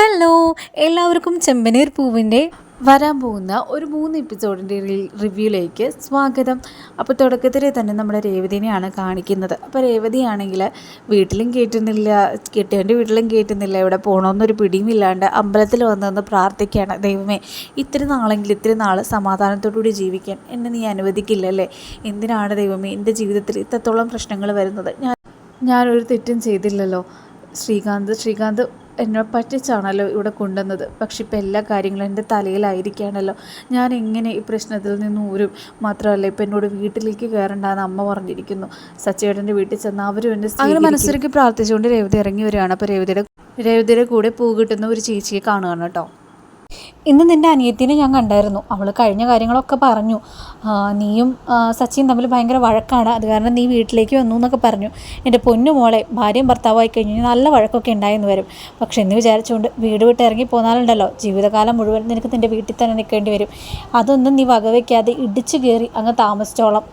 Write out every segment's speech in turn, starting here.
Hello എല്ലാവർക്കും ചെമ്പനീർ പൂവിന്റെ വരാൻ പോകുന്ന ഒരു മൂന്ന് എപ്പിസോഡിന്റെ റിവ്യൂയിലേക്ക് സ്വാഗതം. അപ്പോൾ തുടക്കത്തിൽ തന്നെ നമ്മുടെ രേവതിനെയാണ് കാണിക്കുന്നത്. അപ്പോൾ രേവതിയാണെങ്കിൽ വീട്ടിലും കേട്ടുന്നില്ല കെട്ടിയവന്റെ വീട്ടിലും കേട്ടുന്നില്ല ഇവിടെ പോകണമെന്നൊരു പിടിയും ഇല്ലാണ്ട് അമ്പലത്തിൽ വന്നതെന്ന് പ്രാർത്ഥിക്കുകയാണ്. ദൈവമേ ഇത്തിരി നാളെങ്കിലും ഇത്തിരി നാൾ സമാധാനത്തോടുകൂടി ജീവിക്കാൻ എന്നെ നീ അനുവദിക്കില്ലല്ലേ? എന്തിനാണ് ദൈവമേ എന്റെ ജീവിതത്തിൽ ഇത്രത്തോളം പ്രശ്നങ്ങൾ വരുന്നത്? ഞാൻ ഞാനൊരു തെറ്റും ചെയ്തില്ലല്ലോ. ശ്രീകാന്ത് ശ്രീകാന്ത് എന്നെ പറ്റിച്ചാണല്ലോ ഇവിടെ കൊണ്ടുവന്നത്. പക്ഷെ ഇപ്പം എല്ലാ കാര്യങ്ങളും എന്റെ തലയിലായിരിക്കുകയാണല്ലോ. ഞാൻ എങ്ങനെ ഈ പ്രശ്നത്തിൽ നിന്ന് ഊരും? മാത്രമല്ല ഇപ്പം എന്നോട് വീട്ടിലേക്ക് കയറണ്ടെന്ന് അമ്മ പറഞ്ഞിരിക്കുന്നു. സച്ചേടന്റെ വീട്ടിൽ ചെന്ന് അവരും എന്നെ അങ്ങനെ മനസ്സിലേക്ക് പ്രാർത്ഥിച്ചുകൊണ്ട് രേവതി ഇറങ്ങി വരികയാണ്. അപ്പോൾ രേവതിയുടെ രേവതിയുടെ കൂടെ പൂ കിട്ടുന്ന ഒരു ചേച്ചിയെ കാണുകയാണ് കേട്ടോ. ഇന്ന് നിന്റെ അനിയത്തിനെ ഞാൻ കണ്ടായിരുന്നു. അവൾ കഴിഞ്ഞ കാര്യങ്ങളൊക്കെ പറഞ്ഞു. നീയും സച്ചിൻ തമ്മിൽ ഭയങ്കര വഴക്കാണ്. അത് കാരണം നീ വീട്ടിലേക്ക് വന്നു എന്നൊക്കെ പറഞ്ഞു. എന്റെ പൊന്നു മോളെ ഭാര്യയും ഭർത്താവായി കഴിഞ്ഞാൽ നല്ല വഴക്കൊക്കെ ഉണ്ടായെന്ന് വരും. പക്ഷെ എന്ന് വിചാരിച്ചുകൊണ്ട് വീട് വിട്ട് ഇറങ്ങി പോന്നാലുണ്ടല്ലോ. ജീവിതകാലം മുഴുവൻ നിനക്ക് നിന്റെ വീട്ടിൽ തന്നെ നിൽക്കേണ്ടി വരും. അതൊന്നും നീ വകവയ്ക്കാതെ ഇടിച്ചു കയറി അങ്ങ് താമസിച്ചോളം.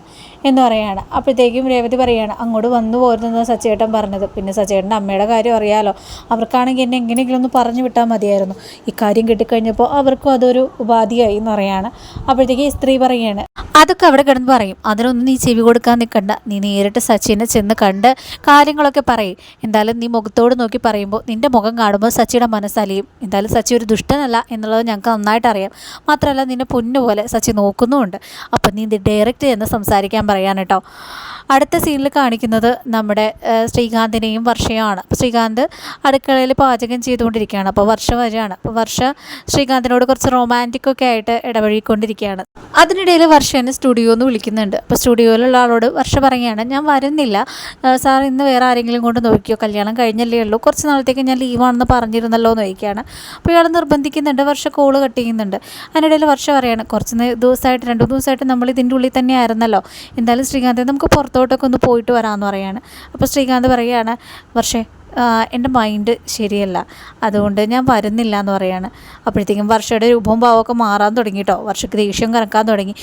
എന്ന് പറയുകയാണ്. അപ്പോഴത്തേക്കും രേവതി പറയുകയാണ് അങ്ങോട്ട് വന്നു പോരുന്നത് സച്ചേട്ടൻ പറഞ്ഞത്. പിന്നെ സച്ചേട്ടന്റെ അമ്മയുടെ കാര്യം അറിയാലോ. അവർക്കാണെങ്കിൽ എന്നെ എങ്ങനെയെങ്കിലും ഒന്ന് പറഞ്ഞു വിട്ടാൽ മതിയായിരുന്നു. ഇക്കാര്യം കിട്ടിക്കഴിഞ്ഞപ്പോൾ അവർക്കും അതൊരു ഉപാധിയായി എന്ന് പറയുകയാണ്. അപ്പോഴത്തേക്ക് സ്ത്രീ പറയുകയാണ് അതൊക്കെ അവിടെ കിടന്ന് പറയും. അതിനൊന്നും നീ ചെവി കൊടുക്കാൻ നിൽക്കണ്ട. നീ നേരിട്ട് സച്ചിനെ ചെന്ന് കണ്ട് കാര്യങ്ങളൊക്കെ പറയും. എന്തായാലും നീ മുഖത്തോട് നോക്കി പറയുമ്പോൾ നിന്റെ മുഖം കാണുമ്പോൾ സച്ചിയുടെ മനസ്സലിയും. എന്തായാലും സച്ചി ഒരു ദുഷ്ടനല്ല എന്നുള്ളത് ഞങ്ങൾക്ക് നന്നായിട്ട് അറിയാം മാത്രമല്ല നിന്നെ പൊന്നുപോലെ സച്ചി നോക്കുന്നുമുണ്ട്. അപ്പം നീ ഡയറക്റ്റ് ചെന്ന് സംസാരിക്കാൻ പറയാൻ കേട്ടോ. അടുത്ത സീനിൽ കാണിക്കുന്നത് നമ്മുടെ ശ്രീകാന്തിനെയും വർഷയുമാണ് ശ്രീകാന്ത് അടുക്കളയിൽ പാചകം ചെയ്തുകൊണ്ടിരിക്കുകയാണ്. അപ്പോൾ വർഷ വരികയാണ് അപ്പോൾ വർഷ ശ്രീകാന്തിനോട് കുറച്ച് റൊമാന്റിക് ഒക്കെ ആയിട്ട് ഇടപഴകിക്കൊണ്ടിരിക്കുകയാണ്. അതിനിടയിൽ വർഷ എന്നെ സ്റ്റുഡിയോ എന്ന് വിളിക്കുന്നുണ്ട്. അപ്പോൾ സ്റ്റുഡിയോയിലുള്ള ആളോട് വർഷ പറയുകയാണ് ഞാൻ വരുന്നില്ല. സാർ ഇന്ന് വേറെ ആരെങ്കിലും കൊണ്ട് നോക്കിയോ? കല്യാണം കഴിഞ്ഞല്ലേ ഉള്ളൂ. കുറച്ച് നാളത്തേക്ക് ഞാൻ ലീവാണെന്ന് പറഞ്ഞിരുന്നല്ലോ എന്ന് ചോദിക്കുകയാണ്. അപ്പോൾ ഇയാൾ നിർബന്ധിക്കുന്നുണ്ട്. വർഷ കോൾ കട്ട് ചെയ്യുന്നുണ്ട്. അതിനിടയിൽ വർഷ പറയാണ് കുറച്ച് ദിവസമായിട്ട് രണ്ട് ദിവസമായിട്ട് നമ്മൾ ഇതിന്റെ ഉള്ളിൽ തന്നെ ആയിരുന്നല്ലോ എന്തായാലും ശ്രീകാന്തെ നമുക്ക് പുറത്തോട്ടൊക്കെ ഒന്ന് പോയിട്ട് വരാമെന്ന് പറയാണ്. അപ്പോൾ ശ്രീകാന്ത് പറയുകയാണ് വർഷേ എന്റെ മൈൻഡ് ശരിയല്ല. അതുകൊണ്ട് ഞാൻ വരുന്നില്ല എന്ന് പറയാണ്. അപ്പോഴത്തേക്കും വർഷയുടെ രൂപവും ഭാവമൊക്കെ മാറാൻ തുടങ്ങി കേട്ടോ വർഷയ്ക്ക് ദേഷ്യം കറക്കാൻ തുടങ്ങി.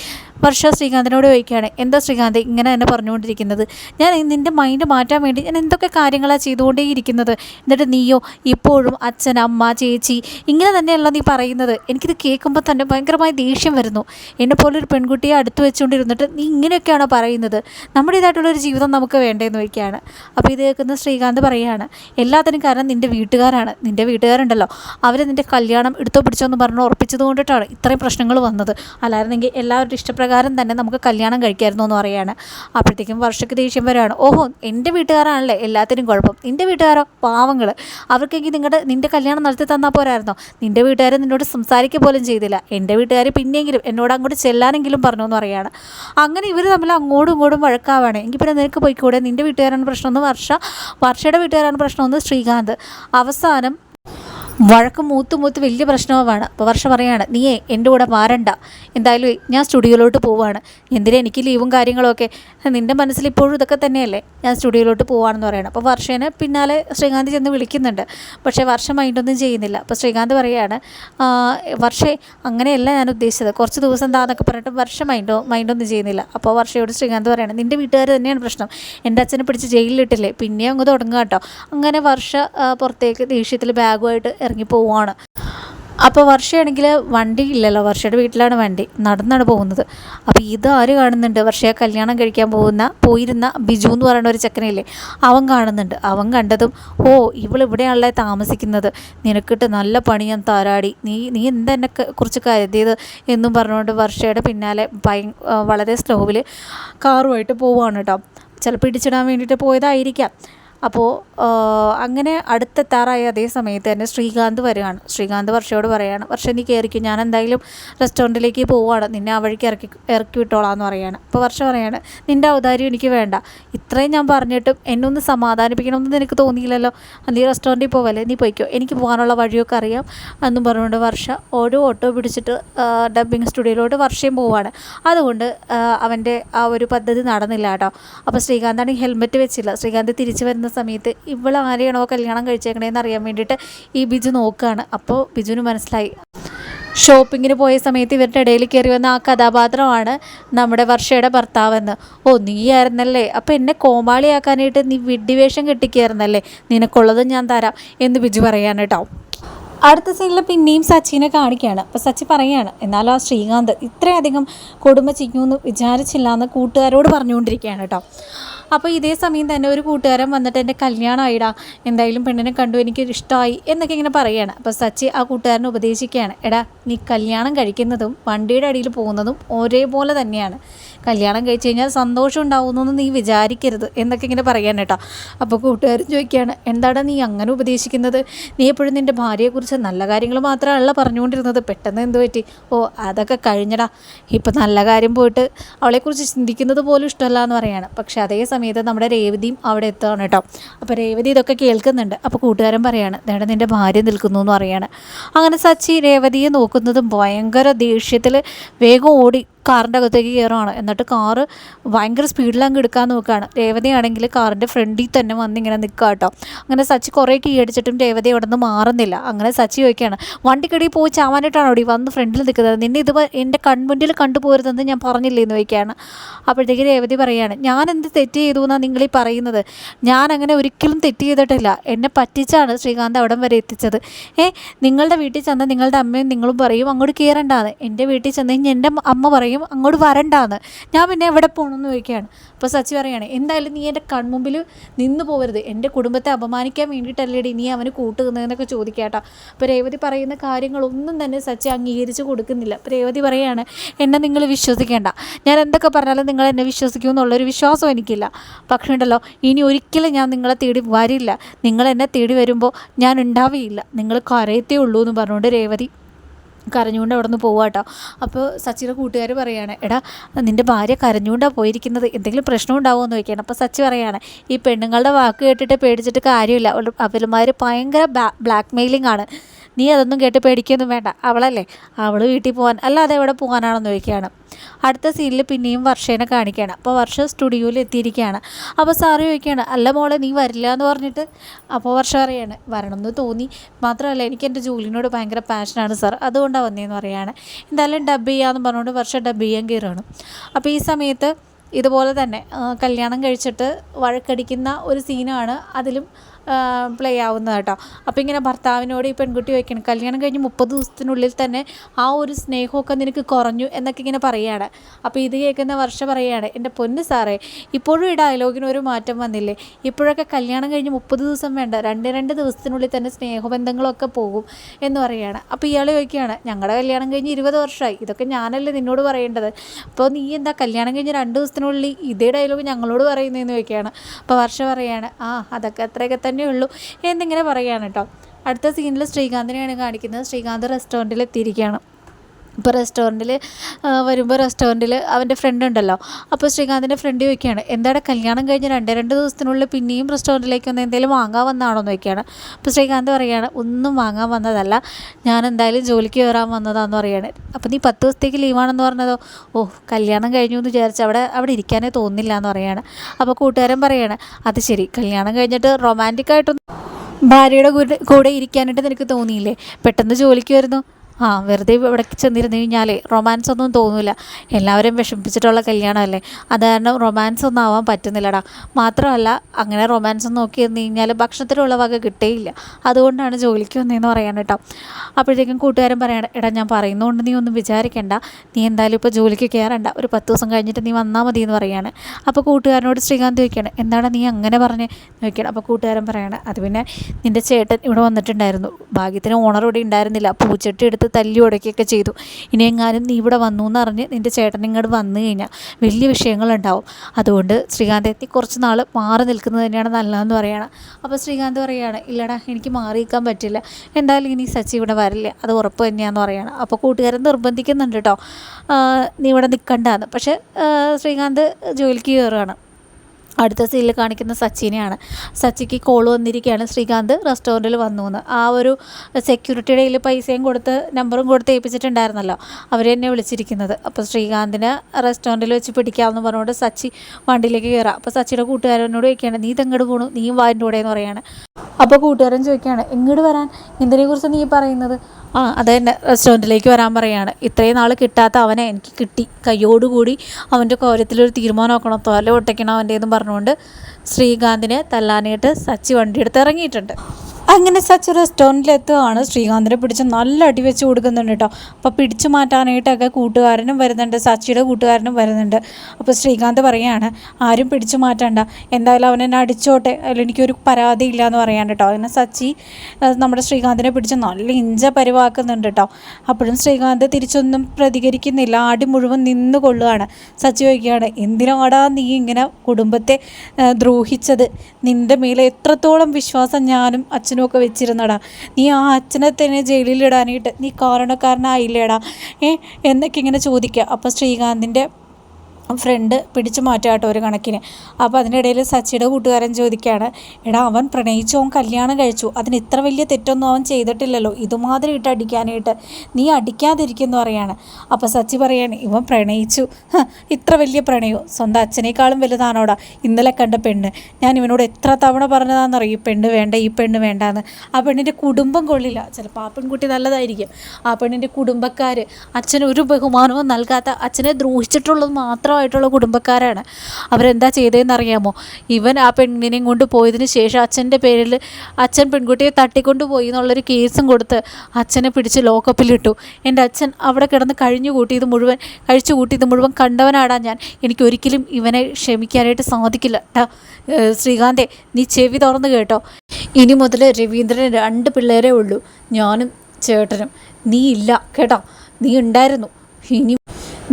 വർഷ ശ്രീകാന്തിനോട് ചോദിക്കുകയാണ് എന്താ ശ്രീകാന്ത് ഇങ്ങനെ തന്നെ പറഞ്ഞുകൊണ്ടിരിക്കുന്നത്? ഞാൻ നിന്റെ മൈൻഡ് മാറ്റാൻ വേണ്ടി ഞാൻ എന്തൊക്കെ കാര്യങ്ങളാണ് ചെയ്തുകൊണ്ടേ ഇരിക്കുന്നത് എന്നിട്ട് നീയോ ഇപ്പോഴും അച്ഛൻ അമ്മ ചേച്ചി ഇങ്ങനെ തന്നെയല്ല നീ പറയുന്നത്. എനിക്കിത് കേൾക്കുമ്പോൾ തന്നെ ഭയങ്കരമായ ദേഷ്യം വരുന്നു. എന്നെ പോലെ ഒരു പെൺകുട്ടിയെ അടുത്ത് വെച്ചുകൊണ്ടിരുന്നിട്ട് നീ ഇങ്ങനെയൊക്കെയാണോ പറയുന്നത്? നമ്മുടേതായിട്ടുള്ളൊരു ജീവിതം നമുക്ക് വേണ്ടേന്ന് ചോദിക്കുകയാണ്. അപ്പോൾ ഇത് കേൾക്കുന്ന ശ്രീകാന്ത് പറയുകയാണ് എല്ലാത്തിനും കാരണം നിന്റെ വീട്ടുകാരാണ്. നിന്റെ വീട്ടുകാരുണ്ടല്ലോ. അവർ നിന്റെ കല്യാണം എടുത്തോ പിടിച്ചോ എന്ന് പറഞ്ഞ് ഉറപ്പിച്ചത് കൊണ്ടിട്ടാണ് ഇത്രയും പ്രശ്നങ്ങൾ വന്നത്. അല്ലായിരുന്നെങ്കിൽ എല്ലാവരുടെ ഇഷ്ടപ്രകാരം തന്നെ നമുക്ക് കല്യാണം കഴിക്കായിരുന്നു എന്ന് പറയാണ് അപ്പോഴത്തേക്കും വർഷക്ക് ദേഷ്യം വരെയാണ് ഓഹോ എന്റെ വീട്ടുകാരാണല്ലേ? എല്ലാത്തിനും കുഴപ്പം. നിന്റെ വീട്ടുകാരോ? പാവങ്ങൾ അവർക്കെങ്കിൽ നിങ്ങളുടെ നിന്റെ കല്യാണം നടത്തി തന്നാൽ പോരായിരുന്നോ? നിന്റെ വീട്ടുകാർ നിന്നോട് സംസാരിക്കുക പോലും ചെയ്തില്ല. എന്റെ വീട്ടുകാർ പിന്നെയെങ്കിലും എന്നോട് അങ്ങോട്ട് ചെല്ലാനെങ്കിലും പറഞ്ഞു എന്ന് പറയാണ് അങ്ങനെ ഇവർ തമ്മിൽ അങ്ങോട്ടും ഇങ്ങോട്ടും വഴക്കാവാണ്. എങ്കിൽ പിന്നെ നിനക്ക് പോയിക്കൂടെ? നിന്റെ വീട്ടുകാരാണ് പ്രശ്നം പ്രശ്നമെന്ന് വർഷ വർഷയുടെ വീട്ടുകാരാണ് പ്രശ്നമെന്ന് ശ്രീകാന്ത്. അവസാനം വഴക്ക് മൂത്ത് മൂത്ത് വലിയ പ്രശ്നവുമാണ് അപ്പോൾ വർഷ പറയാണ് നീയേ എന്റെ കൂടെ മാറണ്ട എന്തായാലും ഞാൻ സ്റ്റുഡിയോയിലോട്ട് പോവാണ്. എന്തിനാ എനിക്ക് ലീവും കാര്യങ്ങളൊക്കെ? നിന്റെ മനസ്സിൽ ഇപ്പോഴും ഇതൊക്കെ തന്നെയല്ലേ? ഞാൻ സ്റ്റുഡിയോയിലോട്ട് പോവാണെന്ന് പറയണം. അപ്പോൾ വർഷേനെ പിന്നാലെ ശ്രീകാന്ത് ചെന്ന് വിളിക്കുന്നുണ്ട്. പക്ഷേ വർഷ മൈൻഡൊന്നും ചെയ്യുന്നില്ല. അപ്പോൾ ശ്രീകാന്ത് പറയാണ് "ആ, വർഷേ അങ്ങനെയല്ല ഞാൻ ഉദ്ദേശിച്ചത്. കുറച്ച് ദിവസം താന്നൊക്കെ പറഞ്ഞിട്ട് വർഷ മൈൻഡോ മൈൻഡൊന്നും ചെയ്യുന്നില്ല. അപ്പോൾ വർഷയോട് ശ്രീകാന്ത് പറയുകയാണ് നിന്റെ വീട്ടുകാർ തന്നെയാണ് പ്രശ്നം. എന്റെ അച്ഛനെ പിടിച്ച് ജയിലിലിട്ടില്ലേ? പിന്നെയും അങ്ങ് തുടങ്ങുക കേട്ടോ അങ്ങനെ വർഷ പുറത്തേക്ക് ദേഷ്യത്തിൽ ബാഗുമായിട്ട് ഇറങ്ങി പോവുകയാണ് അപ്പോൾ വർഷയാണെങ്കിൽ വണ്ടി ഇല്ലല്ലോ. വർഷയുടെ വീട്ടിലാണ് വണ്ടി. നടന്നാണ് പോകുന്നത്. അപ്പോൾ ഇത് ആര് കാണുന്നുണ്ട്? വർഷയെ കല്യാണം കഴിക്കാൻ പോകുന്ന പോയിരുന്ന ബിജു എന്ന് പറയുന്ന ഒരു ചെക്കനില്ലേ അവൻ കാണുന്നുണ്ട്. അവൻ കണ്ടതും ഓ ഇവൾ ഇവിടെയാണല്ലേ താമസിക്കുന്നത്. നിനക്കിട്ട് നല്ല പണി ഞാൻ താരാടി. നീ നീ എന്താ എന്നെ ക- കുറിച്ച് കരുതിയത്? എന്നും പറഞ്ഞുകൊണ്ട് വർഷയുടെ പിന്നാലെ ഭയ വളരെ സ്ലോവിൽ കാറുമായിട്ട് പോവുകയാണ് കേട്ടോ ചിലപ്പോൾ ഇടിച്ചിടാൻ വേണ്ടിയിട്ട് പോയതായിരിക്കാം. അപ്പോൾ അങ്ങനെ അടുത്തെത്താറായ അതേ സമയത്ത് തന്നെ ശ്രീകാന്ത് വരികയാണ്. ശ്രീകാന്ത് വർഷയോട് പറയുകയാണ് വർഷ നീ കയറിക്കും ഞാൻ എന്തായാലും റെസ്റ്റോറന്റിലേക്ക് പോവുകയാണ് നിന്നെ ആ വഴിക്ക് ഇറക്കി ഇറക്കി വിട്ടോളാം എന്ന് പറയാണ്. അപ്പോൾ വർഷ പറയാണ് നിന്റെ ഔദാര്യം എനിക്ക് വേണ്ട. ഇത്രയും ഞാൻ പറഞ്ഞിട്ടും എന്നെ ഒന്ന് സമാധാനിപ്പിക്കണമെന്ന് നിനക്ക് തോന്നിയില്ലല്ലോ. നീ റെസ്റ്റോറന്റിൽ പോവല്ലേ? നീ പോയിക്കോ. എനിക്ക് പോകാനുള്ള വഴിയൊക്കെ അറിയാം. എന്നും പറഞ്ഞുകൊണ്ട് വർഷ ഓരോ ഓട്ടോ പിടിച്ചിട്ട് ഡബ്ബിങ് സ്റ്റുഡിയോയിലോട്ട് വർഷയും പോവുകയാണ് അതുകൊണ്ട് അവന്റെ ആ ഒരു പദ്ധതി നടന്നില്ല കേട്ടോ. അപ്പോൾ ശ്രീകാന്താണെങ്കിൽ ഹെൽമെറ്റ് വെച്ചില്ല. ശ്രീകാന്ത് തിരിച്ചു വരുന്ന സമയത്ത് ഇവൾ ആരെയാണോ കല്യാണം കഴിച്ചേക്കണേന്ന് അറിയാൻ വേണ്ടിയിട്ട് ഈ ബിജു നോക്കുകയാണ് അപ്പോൾ ബിജുവിന് മനസ്സിലായി. ഷോപ്പിങ്ങിന് പോയ സമയത്ത് ഇവരുടെ ഇടയിൽ കയറി വന്ന ആ കഥാപാത്രമാണ് നമ്മുടെ വർഷയുടെ ഭർത്താവെന്ന്. ഓ നീയായിരുന്നല്ലേ അപ്പോൾ എന്നെ കോമാളിയാക്കാനായിട്ട് നീ വിഡ്ഡിവേഷം കെട്ടിക്കായിരുന്നല്ലേ? നിനക്കുള്ളത് ഞാൻ തരാം എന്ന് ബിജു പറയാൻ അടുത്ത സീനിൽ പിന്നെയും സച്ചിനെ കാണിക്കുകയാണ്. അപ്പോൾ സച്ചി പറയുകയാണ് എന്നാലും ആ ശ്രീകാന്ത് ഇത്രയധികം കൊടുമ ചിങ്ങുമെന്ന് വിചാരിച്ചില്ല എന്ന് കൂട്ടുകാരോട് പറഞ്ഞുകൊണ്ടിരിക്കുകയാണ് കേട്ടോ. അപ്പോൾ ഇതേ സമയം തന്നെ ഒരു കൂട്ടുകാരൻ വന്നിട്ട് എന്റെ കല്യാണമായിടാ എന്തായാലും പെണ്ണിനെ കണ്ടു എനിക്ക് ഇഷ്ടമായി എന്നൊക്കെ ഇങ്ങനെ പറയുകയാണ് അപ്പോൾ സച്ചി ആ കൂട്ടുകാരനെ ഉപദേശിക്കുകയാണ് എടാ നീ കല്യാണം കഴിക്കുന്നതും വണ്ടിയുടെ അടിയിൽ പോകുന്നതും ഒരേപോലെ തന്നെയാണ്. കല്യാണം കഴിച്ച് കഴിഞ്ഞാൽ സന്തോഷം ഉണ്ടാവുന്നു നീ വിചാരിക്കരുത് എന്നൊക്കെ ഇങ്ങനെ പറയാൻ കേട്ടോ. അപ്പോൾ കൂട്ടുകാരൻ ചോദിക്കുകയാണ് എന്താടാ നീ അങ്ങനെ ഉപദേശിക്കുന്നത്? നീ എപ്പോഴും നിന്റെ ഭാര്യയെക്കുറിച്ച് നല്ല കാര്യങ്ങൾ മാത്രമല്ല പറഞ്ഞുകൊണ്ടിരുന്നത്. പെട്ടെന്ന് എന്ത് പറ്റി? ഓ അതൊക്കെ കഴിഞ്ഞടാ. ഇപ്പം നല്ല കാര്യം പോയിട്ട് അവളെക്കുറിച്ച് ചിന്തിക്കുന്നത് പോലും ഇഷ്ടമല്ല എന്ന് പറയാണ്. പക്ഷേ അതേ സമയത്ത് നമ്മുടെ രേവതിയും അവിടെ എത്തുകയാണ് കേട്ടോ. അപ്പോൾ രേവതി ഇതൊക്കെ കേൾക്കുന്നുണ്ട്. അപ്പോൾ കൂട്ടുകാരൻ പറയാണ് നേടെ നിന്റെ ഭാര്യ നിൽക്കുന്നു എന്ന് പറയാണ്. അങ്ങനെ സച്ചി രേവതിയെ നോക്കുന്നതും ഭയങ്കര ദേഷ്യത്തിൽ വേഗം ഓടി കാറിന്റെ അകത്തേക്ക് കയറുകയാണ് എന്നിട്ട് കാറ് ഭയങ്കര സ്പീഡിൽ അങ്ങ് എടുക്കാൻ നോക്കുകയാണ്. രേവതയാണെങ്കിൽ കാറിന്റെ ഫ്രണ്ടിൽ തന്നെ വന്ന് ഇങ്ങനെ നിൽക്കുക കേട്ടോ. അങ്ങനെ സച്ചി കുറേ കീ അടിച്ചിട്ടും രേവതി അവിടെ നിന്ന് മാറുന്നില്ല. അങ്ങനെ സച്ചി ചോദിക്കുകയാണ് വണ്ടിക്കടിയിൽ പോയി ചാവാനായിട്ടാണ് അവിടെ വന്ന് ഫ്രണ്ടിൽ നിൽക്കുന്നത്? നിന്നെ ഇത് എന്റെ കൺമുന്നിൽ കണ്ടുപോരുതെന്ന് ഞാൻ പറഞ്ഞില്ലേന്ന് ചോദിക്കുകയാണ്. അപ്പോഴത്തേക്ക് രേവതി പറയുകയാണ് ഞാൻ എന്ത് തെറ്റ് ചെയ്തു എന്നാണ് നിങ്ങളീ പറയുന്നത്? ഞാൻ അങ്ങനെ ഒരിക്കലും തെറ്റ് ചെയ്തിട്ടില്ല. എന്നെ പറ്റിച്ചാണ് ശ്രീകാന്ത് അവിടം വരെ എത്തിച്ചത്. ഏ നിങ്ങളുടെ വീട്ടിൽ ചെന്ന് നിങ്ങളുടെ അമ്മയും നിങ്ങളും പറയും അങ്ങോട്ട് കയറണ്ടാന്ന് എന്റെ വീട്ടിൽ ചെന്ന് കഴിഞ്ഞാൽ എന്റെ അമ്മ പറയും അങ്ങോട്ട് വരണ്ടാന്ന്. ഞാൻ പിന്നെ എവിടെ പോകണമെന്ന് ചോദിക്കുകയാണ്. അപ്പോൾ സച്ചി പറയുകയാണ് എന്തായാലും നീ എന്റെ കൺമുമ്പിൽ നിന്ന് പോകരുത് എന്റെ കുടുംബത്തെ അപമാനിക്കാൻ വേണ്ടിയിട്ടല്ലേടി നീ അവന് കൂട്ടുന്നതെന്നൊക്കെ ചോദിക്കാട്ടോ അപ്പോൾ രേവതി പറയുന്ന കാര്യങ്ങളൊന്നും തന്നെ സച്ചി അംഗീകരിച്ച് കൊടുക്കുന്നില്ല. അപ്പോൾ രേവതി പറയുകയാണ് എന്നെ നിങ്ങൾ വിശ്വസിക്കേണ്ട. ഞാൻ എന്തൊക്കെ പറഞ്ഞാലും നിങ്ങൾ എന്നെ വിശ്വസിക്കും എന്നുള്ളൊരു വിശ്വാസം എനിക്കില്ല. പക്ഷേ ഉണ്ടല്ലോ ഇനി ഒരിക്കലും ഞാൻ നിങ്ങളെ തേടി വരില്ല. നിങ്ങൾ എന്നെ തേടി വരുമ്പോൾ ഞാൻ ഉണ്ടാവുകയില്ല നിങ്ങൾ കരയത്തേ ഉള്ളൂ എന്ന് പറഞ്ഞുകൊണ്ട് രേവതി കരഞ്ഞുകൊണ്ട് അവിടെ നിന്ന് പോവുക കേട്ടോ അപ്പോൾ സച്ചിയുടെ കൂട്ടുകാർ പറയുകയാണ് എടാ നിന്റെ ഭാര്യ കരഞ്ഞുകൊണ്ടാണ് പോയിരിക്കുന്നത്? എന്തെങ്കിലും പ്രശ്നം ഉണ്ടാവുമോ എന്ന് ചോദിക്കുകയാണ്. അപ്പോൾ സച്ചി പറയുകയാണ് ഈ പെണ്ണുങ്ങളുടെ വാക്ക് കേട്ടിട്ട് പേടിച്ചിട്ട് കാര്യമില്ല. അവരുമാർ ഭയങ്കര ബ്ലാക്ക് മെയിലിംഗ് ആണ്. നീ അതൊന്നും കേട്ട് പേടിക്കൊന്നും വേണ്ട. അവളല്ലേ? അവൾ വീട്ടിൽ പോകാൻ അല്ലാതെ എവിടെ പോകാനാണെന്ന് ചോദിക്കുകയാണ്. അടുത്ത സീനിൽ പിന്നെയും വർഷേനെ കാണിക്കുകയാണ്. അപ്പോൾ വർഷ സ്റ്റുഡിയോയിൽ എത്തിയിരിക്കുകയാണ്. അപ്പോൾ സാറ് ചോദിക്കുകയാണ് അല്ല മോളെ നീ വരില്ല എന്ന് പറഞ്ഞിട്ട് അപ്പോൾ വർഷ അറിയാണ് വരണം എന്ന് തോന്നി. മാത്രമല്ല എനിക്ക് എന്റെ ജോലിനോട് ഭയങ്കര പാഷനാണ് സാർ അതുകൊണ്ടാണ് വന്നതെന്ന് പറയുകയാണ് എന്തായാലും ഡബ് ചെയ്യാമെന്ന് പറഞ്ഞുകൊണ്ട് വർഷം ഡബ് ചെയ്യാൻ കയറുകയാണ് അപ്പോൾ ഈ സമയത്ത് ഇതുപോലെ തന്നെ കല്യാണം കഴിച്ചിട്ട് വഴക്കടിക്കുന്ന ഒരു സീനാണ് അതിലും പ്ലേ ആവുന്നത് കേട്ടോ. അപ്പോൾ ഇങ്ങനെ ഭർത്താവിനോട് ഈ പെൺകുട്ടി വയ്ക്കണം കല്യാണം കഴിഞ്ഞ് മുപ്പത് ദിവസത്തിനുള്ളിൽ തന്നെ ആ ഒരു സ്നേഹമൊക്കെ നിനക്ക് കുറഞ്ഞു എന്നൊക്കെ ഇങ്ങനെ പറയുകയാണ് അപ്പോൾ ഇത് കേൾക്കുന്ന വർഷ പറയുകയാണ് എന്റെ പൊന്ന് സാറേ ഇപ്പോഴും ഈ ഡയലോഗിന് ഒരു മാറ്റം വന്നില്ലേ? ഇപ്പോഴൊക്കെ കല്യാണം കഴിഞ്ഞ് മുപ്പത് ദിവസം വേണ്ട രണ്ട് രണ്ട് ദിവസത്തിനുള്ളിൽ തന്നെ സ്നേഹബന്ധങ്ങളൊക്കെ പോകും എന്ന് പറയുകയാണ് അപ്പോൾ ഇയാൾ ചോദിക്കുകയാണ് ഞങ്ങളുടെ കല്യാണം കഴിഞ്ഞ് ഇരുപത് വർഷമായി ഇതൊക്കെ ഞാനല്ലേ നിന്നോട് പറയേണ്ടത്? അപ്പോൾ നീ എന്താ കല്യാണം കഴിഞ്ഞ് രണ്ട് ദിവസത്തിനുള്ളിൽ ഇതേ ഡയലോഗ് ഞങ്ങളോട് പറയുന്നതെന്ന് ചോദിക്കുകയാണ്. അപ്പോൾ വർഷ പറയുകയാണ് ആ അതൊക്കെ അത്രയൊക്കെ തന്നെ തന്നെ ഉള്ളൂ എന്നിങ്ങനെ പറയുകയാണ് കേട്ടോ. അടുത്ത സീനിൽ ശ്രീകാന്തിനെയാണ് കാണിക്കുന്നത്. ശ്രീകാന്ത് റെസ്റ്റോറന്റിൽ എത്തിയിരിക്കുകയാണ്. ഇപ്പോൾ റെസ്റ്റോറന്റിൽ വരുമ്പോൾ റെസ്റ്റോറന്റിൽ അവന്റെ ഫ്രണ്ട് ഉണ്ടല്ലോ. അപ്പോൾ ശ്രീകാന്തിന്റെ ഫ്രണ്ട് ചോദിക്കുകയാണ് എന്താണ് കല്യാണം കഴിഞ്ഞ് രണ്ട് രണ്ട് ദിവസത്തിനുള്ളിൽ പിന്നെയും റെസ്റ്റോറന്റിലേക്ക് വന്ന് എന്തെങ്കിലും വാങ്ങാൻ വന്നതാണോ എന്ന് ചോദിക്കുകയാണ്. അപ്പോൾ ശ്രീകാന്ത് പറയുകയാണ് ഒന്നും വാങ്ങാൻ വന്നതല്ല. ഞാൻ എന്തായാലും ജോലിക്ക് കയറാൻ വന്നതാണെന്ന് പറയുകയാണ് അപ്പോൾ നീ പത്ത് ദിവസത്തേക്ക് ലീവാണെന്ന് പറഞ്ഞതോ? ഓ കല്യാണം കഴിഞ്ഞു എന്ന് വിചാരിച്ച് അവിടെ അവിടെ ഇരിക്കാനേ തോന്നില്ല എന്ന് പറയുകയാണ് അപ്പോൾ കൂട്ടുകാരൻ പറയുകയാണ് അത് ശരി കല്യാണം കഴിഞ്ഞിട്ട് റൊമാന്റിക്കായിട്ടൊന്നും ഭാര്യയുടെ കൂടെ ഇരിക്കാനായിട്ട് നിനക്ക് തോന്നിയില്ലേ? പെട്ടെന്ന് ജോലിക്ക് വരുന്നു. ആ വെറുതെ ഇവിടെ ചെന്നിരുന്നു കഴിഞ്ഞാൽ റൊമാൻസ് ഒന്നും തോന്നില്ല എല്ലാവരും വിഷമിപ്പിച്ചിട്ടുള്ള കല്യാണമല്ലേ? അത് കാരണം റൊമാൻസ് ഒന്നും ആവാൻ പറ്റുന്നില്ലടാ. മാത്രമല്ല അങ്ങനെ റൊമാൻസ് നോക്കി ഇരുന്ന് കഴിഞ്ഞാൽ ഭക്ഷണത്തിനുള്ള വക കിട്ടേയില്ല. അതുകൊണ്ടാണ് ജോലിക്ക് വന്നതെന്ന് പറയാൻ കേട്ടോ. അപ്പോഴത്തേക്കും കൂട്ടുകാരൻ പറയണം എടാ ഞാൻ പറയുന്നതുകൊണ്ട് നീ ഒന്നും വിചാരിക്കേണ്ട. നീ എന്തായാലും ഇപ്പോൾ ജോലിക്ക് കയറണ്ട ഒരു പത്ത് ദിവസം കഴിഞ്ഞിട്ട് നീ വന്നാൽ മതി എന്ന് പറയാണ്. അപ്പോൾ കൂട്ടുകാരനോട് ശ്രീകാന്ത് ചോദിക്കണം എന്താണ് നീ അങ്ങനെ പറഞ്ഞ്? നോക്കിയാണ് അപ്പോൾ കൂട്ടുകാരൻ പറയണം അത് പിന്നെ നിന്റെ ചേട്ടൻ ഇവിടെ വന്നിട്ടുണ്ടായിരുന്നു. ഭാഗ്യത്തിന് ഓണർ ഇവിടെ ഉണ്ടായിരുന്നില്ല. പൂച്ചട്ടി എടുത്ത് എടുത്ത് തല്ലി ഉടയ്ക്കുകയൊക്കെ ചെയ്തു. ഇനി എങ്ങാനും നീ ഇവിടെ വന്നു എന്നറിഞ്ഞ് നിന്റെ ചേട്ടൻ ഇങ്ങോട്ട് വന്നു കഴിഞ്ഞാൽ വലിയ വിഷയങ്ങളുണ്ടാവും. അതുകൊണ്ട് ശ്രീകാന്ത് എത്തി കുറച്ച് നാൾ മാറി നിൽക്കുന്നത് തന്നെയാണ് നല്ലതെന്ന് പറയുകയാണ് അപ്പോൾ ശ്രീകാന്ത് പറയുകയാണ് ഇല്ലടാ എനിക്ക് മാറി നിൽക്കാൻ പറ്റില്ല. എന്തായാലും ഇനി സച്ചി ഇവിടെ വരില്ല. അത് ഉറപ്പ് തന്നെയാണെന്ന് പറയുകയാണ് അപ്പോൾ കൂട്ടുകാരൻ നിർബന്ധിക്കുന്നുണ്ട് കേട്ടോ. നീ ഇവിടെ നിൽക്കണ്ടെന്ന്. പക്ഷേ ശ്രീകാന്ത് ജോലിക്ക് കയറുകയാണ്. അടുത്ത സീനിൽ കാണിക്കുന്ന സച്ചിനെയാണ്. സച്ചിക്ക് കോൾ വന്നിരിക്കുകയാണ്. ശ്രീകാന്ത് റെസ്റ്റോറന്റിൽ വന്നു എന്ന് ആ ഒരു സെക്യൂരിറ്റിയുടെ കയ്യിൽ പൈസയും കൊടുത്ത് നമ്പറും കൊടുത്ത് ഏൽപ്പിച്ചിട്ടുണ്ടായിരുന്നല്ലോ. അവർ തന്നെ വിളിച്ചിരിക്കുന്നത്. അപ്പോൾ ശ്രീകാന്തിനെ റെസ്റ്റോറന്റിൽ വെച്ച് പിടിക്കാമെന്ന് പറഞ്ഞുകൊണ്ട് സച്ചി വണ്ടിയിലേക്ക് കയറാം അപ്പോൾ സച്ചിയുടെ കൂട്ടുകാരനോട് ചോദിക്കുകയാണ് നീ തെങ്ങോട്ട് പോണു? നീ വാന്റെ കൂടെ എന്ന് പറയുകയാണ് അപ്പോൾ കൂട്ടുകാരൻ ചോദിക്കുകയാണ് എങ്ങോട്ട് വരാൻ? എന്തിനെക്കുറിച്ച് നീ പറയുന്നത്? ആ അത് തന്നെ റെസ്റ്റോറന്റിലേക്ക് വരാൻ പറയുകയാണ് ഇത്രയും നാൾ കിട്ടാത്ത അവനെ എനിക്ക് കിട്ടി. കയ്യോടുകൂടി അവന്റെ തീരുമാനം തീരുമാനമാക്കണം തോല ഒട്ടയ്ക്കണം അവന്റെ എന്നും പറഞ്ഞുകൊണ്ട് ശ്രീകാന്തിനെ തല്ലാനായിട്ട് സച്ചി വണ്ടിയെടുത്ത് ഇറങ്ങിയിട്ടുണ്ട്. അങ്ങനെ സച്ച് റെസ്റ്റോറന്റിലെത്തുകയാണ്. ശ്രീകാന്തിനെ പിടിച്ച് നല്ല അടി വെച്ച് കൊടുക്കുന്നുണ്ട് കേട്ടോ. അപ്പോൾ പിടിച്ചു മാറ്റാനായിട്ടൊക്കെ കൂട്ടുകാരനും വരുന്നുണ്ട്. സച്ചിയുടെ കൂട്ടുകാരനും വരുന്നുണ്ട്. അപ്പോൾ ശ്രീകാന്ത് പറയുകയാണ് ആരും പിടിച്ചു മാറ്റണ്ട. എന്തായാലും അവൻ എന്നെ അടിച്ചോട്ടെ. അതിൽ എനിക്കൊരു പരാതി ഇല്ല എന്ന് പറയാൻ കേട്ടോ. അങ്ങനെ സച്ചി നമ്മുടെ ശ്രീകാന്തിനെ പിടിച്ച് നല്ല ഇഞ്ച പരിവാക്കുന്നുണ്ട് കേട്ടോ. അപ്പോഴും ശ്രീകാന്ത് തിരിച്ചൊന്നും പ്രതികരിക്കുന്നില്ല. ആടി മുഴുവൻ നിന്ന് കൊള്ളുകയാണ്. സച്ചി ചോദിക്കുകയാണ് എന്തിനാടാ നീ ഇങ്ങനെ കുടുംബത്തെ ദ്രോഹിച്ചത്? നിന്റെ മേലെ എത്രത്തോളം വിശ്വാസം ഞാനും അച്ഛനും ഒക്കെ വെച്ചിരുന്നടാ. നീ ആ അച്ഛനെ തന്നെ ജയിലിലിടാനായിട്ട് നീ കാരണക്കാരനായില്ലേടാ. ഏ? എന്നൊക്കെ ഇങ്ങനെ ചോദിക്കുക അപ്പോൾ ശ്രീകാന്തിന്റെ ഫ്രണ്ട് പിടിച്ചു മാറ്റാട്ടോ ഒരു കണക്കിന്. അപ്പോൾ അതിനിടയിൽ സച്ചിയുടെ കൂട്ടുകാരൻ ചോദിക്കുകയാണ് എടാ അവൻ പ്രണയിച്ചു അവൻ കല്യാണം കഴിച്ചു. അതിന് ഇത്ര വലിയ തെറ്റൊന്നും അവൻ ചെയ്തിട്ടില്ലല്ലോ. ഇതുമാതിരി ഇട്ട് അടിക്കാനായിട്ട് നീ അടിക്കാതിരിക്കുന്നു പറയാണ്. അപ്പോൾ സച്ചി പറയാണ് ഇവൻ പ്രണയിച്ചു. ഇത്ര വലിയ പ്രണയോ? സ്വന്തം അച്ഛനേക്കാളും വലുതാണോടാ? ഇന്നലെ കണ്ട പെണ്ണ്. ഞാൻ ഇവനോട് എത്ര തവണ പറഞ്ഞതാണെന്നറിയും? ഈ പെണ്ണ് വേണ്ട ഈ പെണ്ണ് വേണ്ടാന്ന്. ആ പെണ്ണിന്റെ കുടുംബം കൊള്ളില്ല. ചിലപ്പോൾ ആ പെൺകുട്ടി നല്ലതായിരിക്കും. ആ പെണ്ണിന്റെ കുടുംബക്കാർ അച്ഛന് ഒരു ബഹുമാനവും നൽകാത്ത അച്ഛനെ ദ്രോഹിച്ചിട്ടുള്ളത് മാത്രമായിട്ടുള്ള കുടുംബക്കാരാണ്. അവരെന്താ ചെയ്തതെന്ന് അറിയാമോ ഇവൻ ആ പെണ്ണിനെയും കൊണ്ട് പോയതിന് ശേഷം അച്ഛന്റെ പേരിൽ അച്ഛൻ പെൺകുട്ടിയെ തട്ടിക്കൊണ്ടുപോയി എന്നുള്ളൊരു കേസും കൊടുത്ത് അച്ഛനെ പിടിച്ച് ലോക്കപ്പിലിട്ടു. എന്റെ അച്ഛൻ അവിടെ കിടന്ന് കഴിഞ്ഞു കൂട്ടിയത് മുഴുവൻ കഴിച്ചു കൂട്ടിയത് മുഴുവൻ കണ്ടവനാടാ ഞാൻ. എനിക്കൊരിക്കലും ഇവനെ ക്ഷമിക്കാനായിട്ട് സാധിക്കില്ല. കേട്ടോ നീ ചെവി തുറന്ന് കേട്ടോ. ഇനി മുതൽ രവീന്ദ്രന് രണ്ട് പിള്ളേരെ ഉള്ളൂ ഞാനും ചേട്ടനും. നീ ഇല്ല കേട്ടോ. നീ ഉണ്ടായിരുന്നു. ഇനി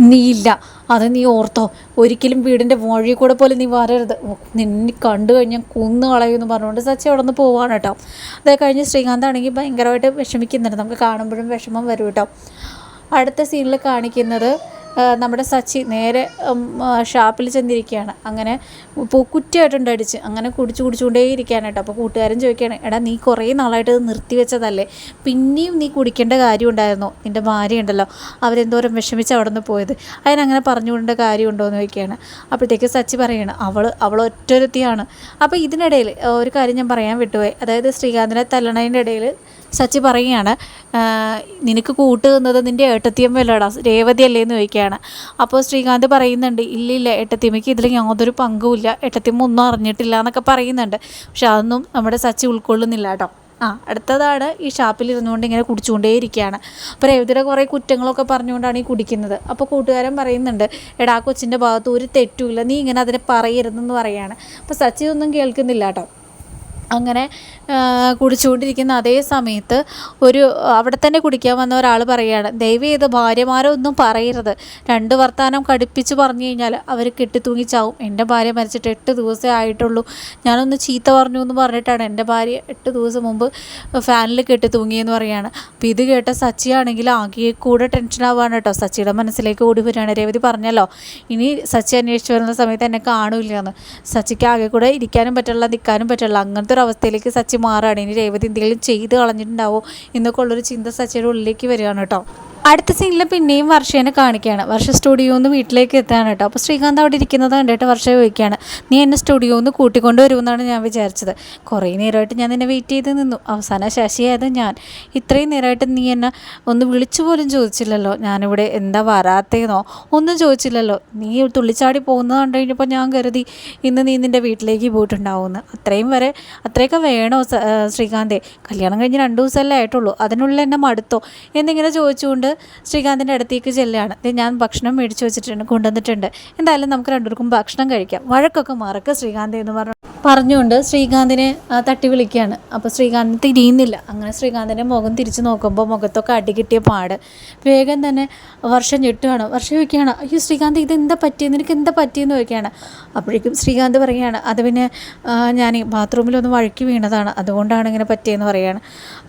നീ ഇല്ല. അത് നീ ഓർത്തോ. ഒരിക്കലും വീടിന്റെ വഴി കൂടെ പോലെ നീ വരരുത്. നിന്നെ കണ്ടു കഴിഞ്ഞാൽ കുന്നു കളയുമെന്ന് പറഞ്ഞുകൊണ്ട് സച്ചി അവിടെ നിന്ന് പോവാണ് കേട്ടോ. അതേ കഴിഞ്ഞ് ശ്രീകാന്ത് ആണെങ്കിൽ ഭയങ്കരമായിട്ട് വിഷമിക്കുന്നുണ്ട്. നമുക്ക് കാണുമ്പോഴും വിഷമം വരും കേട്ടോ. അടുത്ത സീനിൽ കാണിക്കുന്നത് നമ്മുടെ സച്ചി നേരെ ഷാപ്പിൽ ചെന്നിരിക്കുകയാണ്. അങ്ങനെ ഇപ്പോൾ കുറ്റിയായിട്ടുണ്ട് അടിച്ച് അങ്ങനെ കുടിച്ച് കുടിച്ചുകൊണ്ടേ ഇരിക്കുകയാണ് കേട്ടോ. അപ്പോൾ കൂട്ടുകാരൻ ചോദിക്കുകയാണ് എടാ നീ കുറേ നാളായിട്ട് നിർത്തി വെച്ചതല്ലേ? പിന്നെയും നീ കുടിക്കേണ്ട കാര്യം ഉണ്ടായിരുന്നോ നിന്റെ ഭാര്യ ഉണ്ടല്ലോ അവരെന്തോരം വിഷമിച്ച് അവിടെ നിന്ന് പോയത്. അതിനങ്ങനെ പറഞ്ഞുകൊണ്ട കാര്യമുണ്ടോ എന്ന് ചോദിക്കുകയാണ്. അപ്പോഴത്തേക്ക് സച്ചി പറയാണ് അവൾ അവൾ ഒറ്റൊരുത്തിയാണ്. അപ്പോൾ ഇതിനിടയിൽ ഒരു കാര്യം ഞാൻ പറയാൻ വിട്ടുപോയി. അതായത് ശ്രീകാന്തിനെ തല്ലണതിന്റെ ഇടയിൽ സച്ചി പറയുകയാണ് നിനക്ക് കൂട്ട് നിന്നത് നിന്റെ രേവതി അല്ലേ എന്ന് ചോദിക്കുകയാണ്. അപ്പോൾ ശ്രീകാന്ത് പറയുന്നുണ്ട് ഇല്ല ഇല്ല ഏട്ടത്തിയമ്മയ്ക്ക് ഇതിൽ യാതൊരു പങ്കുമില്ല ഏട്ടത്തിയമ്മ ഒന്നും അറിഞ്ഞിട്ടില്ല എന്നൊക്കെ പറയുന്നുണ്ട്. പക്ഷെ അതൊന്നും നമ്മുടെ സച്ചി ഉൾക്കൊള്ളുന്നില്ല കേട്ടോ. ആ അടുത്തതാണ് ഈ ഷാപ്പിൽ ഇരുന്നുകൊണ്ട് ഇങ്ങനെ കുടിച്ചുകൊണ്ടേയിരിക്കുകയാണ്. അപ്പോൾ രേവതിയുടെ കുറേ കുറ്റങ്ങളൊക്കെ പറഞ്ഞുകൊണ്ടാണ് ഈ കുടിക്കുന്നത്. അപ്പോൾ കൂട്ടുകാരൻ പറയുന്നുണ്ട് എടാ കൊച്ചിന്റെ ഭാഗത്ത് ഒരു തെറ്റുമില്ല നീ ഇങ്ങനെ അതിനെ പറയരുതെന്ന് പറയുകയാണ് അപ്പോൾ സച്ചി ഒന്നും കേൾക്കുന്നില്ല കേട്ടോ. അങ്ങനെ കുടിച്ചുകൊണ്ടിരിക്കുന്ന അതേ സമയത്ത് ഒരു അവിടെ തന്നെ കുടിക്കാൻ വന്ന ഒരാൾ പറയുകയാണ് ദയവ് ചെയ്ത് ഭാര്യമാരോ ഒന്നും പറയരുത്. രണ്ട് വർത്താനം കടുപ്പിച്ച് പറഞ്ഞു കഴിഞ്ഞാൽ അവർ കെട്ടിത്തൂങ്ങി ചാവും. എന്റെ ഭാര്യ മരിച്ചിട്ട് എട്ട് ദിവസമേ ആയിട്ടുള്ളൂ. ഞാനൊന്ന് ചീത്ത പറഞ്ഞു എന്ന് പറഞ്ഞിട്ടാണ് എന്റെ ഭാര്യ എട്ട് ദിവസം മുമ്പ് ഫാനിൽ കെട്ടി തൂങ്ങിയെന്ന് പറയുകയാണ്. അപ്പോൾ ഇത് കേട്ട സച്ചിയാണെങ്കിൽ ആകെ കൂടെ ടെൻഷൻ ആവുകയാണ് കേട്ടോ. സച്ചിയുടെ മനസ്സിലേക്ക് ഓടി വരികയാണ്. രേവതി പറഞ്ഞല്ലോ ഇനി സച്ചി അന്വേഷിച്ച് വരുന്ന സമയത്ത് എന്നെ കാണൂല്ല എന്ന് സച്ചിക്ക് ആകെ കൂടെ ഇരിക്കാനും പറ്റുള്ള നിൽക്കാനും പറ്റുള്ള അങ്ങനത്തെ ഒരു അവസ്ഥയിലേക്ക് സച്ചി മാറുകയാണ് ഇനി രേവതി എന്തെങ്കിലും ചെയ്ത് കളഞ്ഞിട്ടുണ്ടാവോ എന്നൊക്കെ ഉള്ളൊരു ചിന്ത സച്ചിയുടെ ഉള്ളിലേക്ക് വരികയാണ് കേട്ടോ. അടുത്ത സീനിൽ പിന്നെയും വർഷേനെ കാണിക്കുകയാണ്. വർഷ സ്റ്റുഡിയോന്ന് വീട്ടിലേക്ക് എത്താണ് കേട്ടോ. അപ്പോൾ ശ്രീകാന്ത് അവിടെ ഇരിക്കുന്നത് കണ്ടിട്ട് വർഷ ചോദിക്കുകയാണ്. നീ എന്നെ സ്റ്റുഡിയോന്ന് കൂട്ടിക്കൊണ്ട് വരുമെന്നാണ് ഞാൻ വിചാരിച്ചത്. കുറേ നേരമായിട്ട് ഞാൻ നിന്നെ വെയിറ്റ് ചെയ്ത് നിന്നു. അവസാന ശശിയായത് ഞാൻ. ഇത്രയും നേരമായിട്ട് നീ എന്നെ ഒന്ന് വിളിച്ചു പോലും ചോദിച്ചില്ലല്ലോ. ഞാനിവിടെ എന്താ വരാത്തേന്നോ? ഒന്നും ചോദിച്ചില്ലല്ലോ. നീ തുള്ളിച്ചാടി പോകുന്നത് കണ്ടു കഴിഞ്ഞപ്പോൾ ഞാൻ കരുതി ഇന്ന് നീ നിന്റെ വീട്ടിലേക്ക് പോയിട്ടുണ്ടാവുമെന്ന്. അത്രയും വരെ അത്രയൊക്കെ വേണോ ശ്രീകാന്തേ കല്യാണം കഴിഞ്ഞ് രണ്ട് ദിവസമല്ലേ ആയിട്ടുള്ളൂ. അതിനുള്ളിൽ എന്നെ മടുത്തോ? എന്നിങ്ങനെ ചോദിച്ചുകൊണ്ട് ശ്രീകാന്തിന്റെ അടുത്തേക്ക് ചെല്ലുകയാണ്. ഞാൻ ഭക്ഷണം മേടിച്ച് വെച്ചിട്ടുണ്ട് കൊണ്ടുവന്നിട്ടുണ്ട്. എന്തായാലും നമുക്ക് രണ്ടുപേർക്കും ഭക്ഷണം കഴിക്കാം. വഴക്കൊക്കെ മറക്കുക ശ്രീകാന്ത് എന്ന് പറഞ്ഞു പറഞ്ഞുകൊണ്ട് ശ്രീകാന്തിനെ തട്ടി വിളിക്കുകയാണ്. അപ്പോൾ ശ്രീകാന്ത് തിരിയുന്നില്ല. അങ്ങനെ ശ്രീകാന്തിന്റെ മുഖം തിരിച്ച് നോക്കുമ്പോൾ മുഖത്തൊക്കെ അടി കിട്ടിയ പാട്. വേഗം തന്നെ വർഷം ഞെട്ടുകയാണ്. വർഷം ചോദിക്കുകയാണ് അയ്യോ ശ്രീകാന്ത് ഇത് എന്താ പറ്റിയത് നിനക്ക് എന്താ പറ്റിയെന്ന് ചോദിക്കുകയാണ്. അപ്പോഴേക്കും ശ്രീകാന്ത് പറയുകയാണ് അത് പിന്നെ ഞാൻ ബാത്റൂമിലൊന്ന് വഴുക്കി വീണതാണ്. അതുകൊണ്ടാണ് ഇങ്ങനെ പറ്റിയെന്ന് പറയുകയാണ്.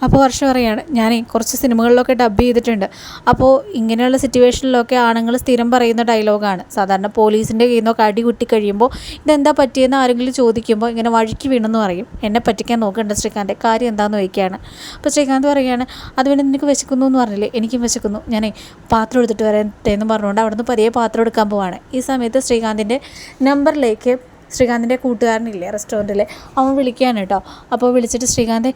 അപ്പോൾ വർഷം പറയുകയാണ് ഞാൻ കുറച്ച് സിനിമകളിലൊക്കെ ഡബ് ചെയ്തിട്ടുണ്ട്. അപ്പോൾ ഇങ്ങനെയുള്ള സിറ്റുവേഷനിലൊക്കെ ആണുങ്ങൾ സ്ഥിരം പറയുന്ന ഡയലോഗാണ്. സാധാരണ പോലീസിന്റെ കയ്യിൽ നിന്നൊക്കെ അടി കുട്ടി കഴിയുമ്പോൾ ഇതെന്താ പറ്റിയെന്ന് ആരെങ്കിലും ചോദിക്കുമ്പോൾ ഇങ്ങനെ വഴുക്കി വീണെന്ന് പറയും. എന്നെ പറ്റിക്കാൻ നോക്കേണ്ട ശ്രീകാന്ത് കാര്യം എന്താണെന്ന് ചോദിക്കുകയാണ്. അപ്പോൾ ശ്രീകാന്ത് പറയുകയാണ് അത് പിന്നെ നിനക്ക് വിശക്കുന്നു എന്ന് പറഞ്ഞില്ലേ? എനിക്കും വിശക്കുന്നു. ഞാൻ പാത്രം എടുത്തിട്ട് വരട്ടെ എന്ന് പറഞ്ഞുകൊണ്ട് അവിടുന്ന് പതിയെ പാത്രം എടുക്കാൻ പോവാണ്. ഈ സമയത്ത് ശ്രീകാന്തിന്റെ നമ്പറിലേക്ക് ശ്രീകാന്തിന്റെ കൂട്ടുകാരനില്ലേ റെസ്റ്റോറന്റിൽ അവൻ വിളിക്കുകയാണ് കേട്ടോ. അപ്പോൾ വിളിച്ചിട്ട് ശ്രീകാന്ത്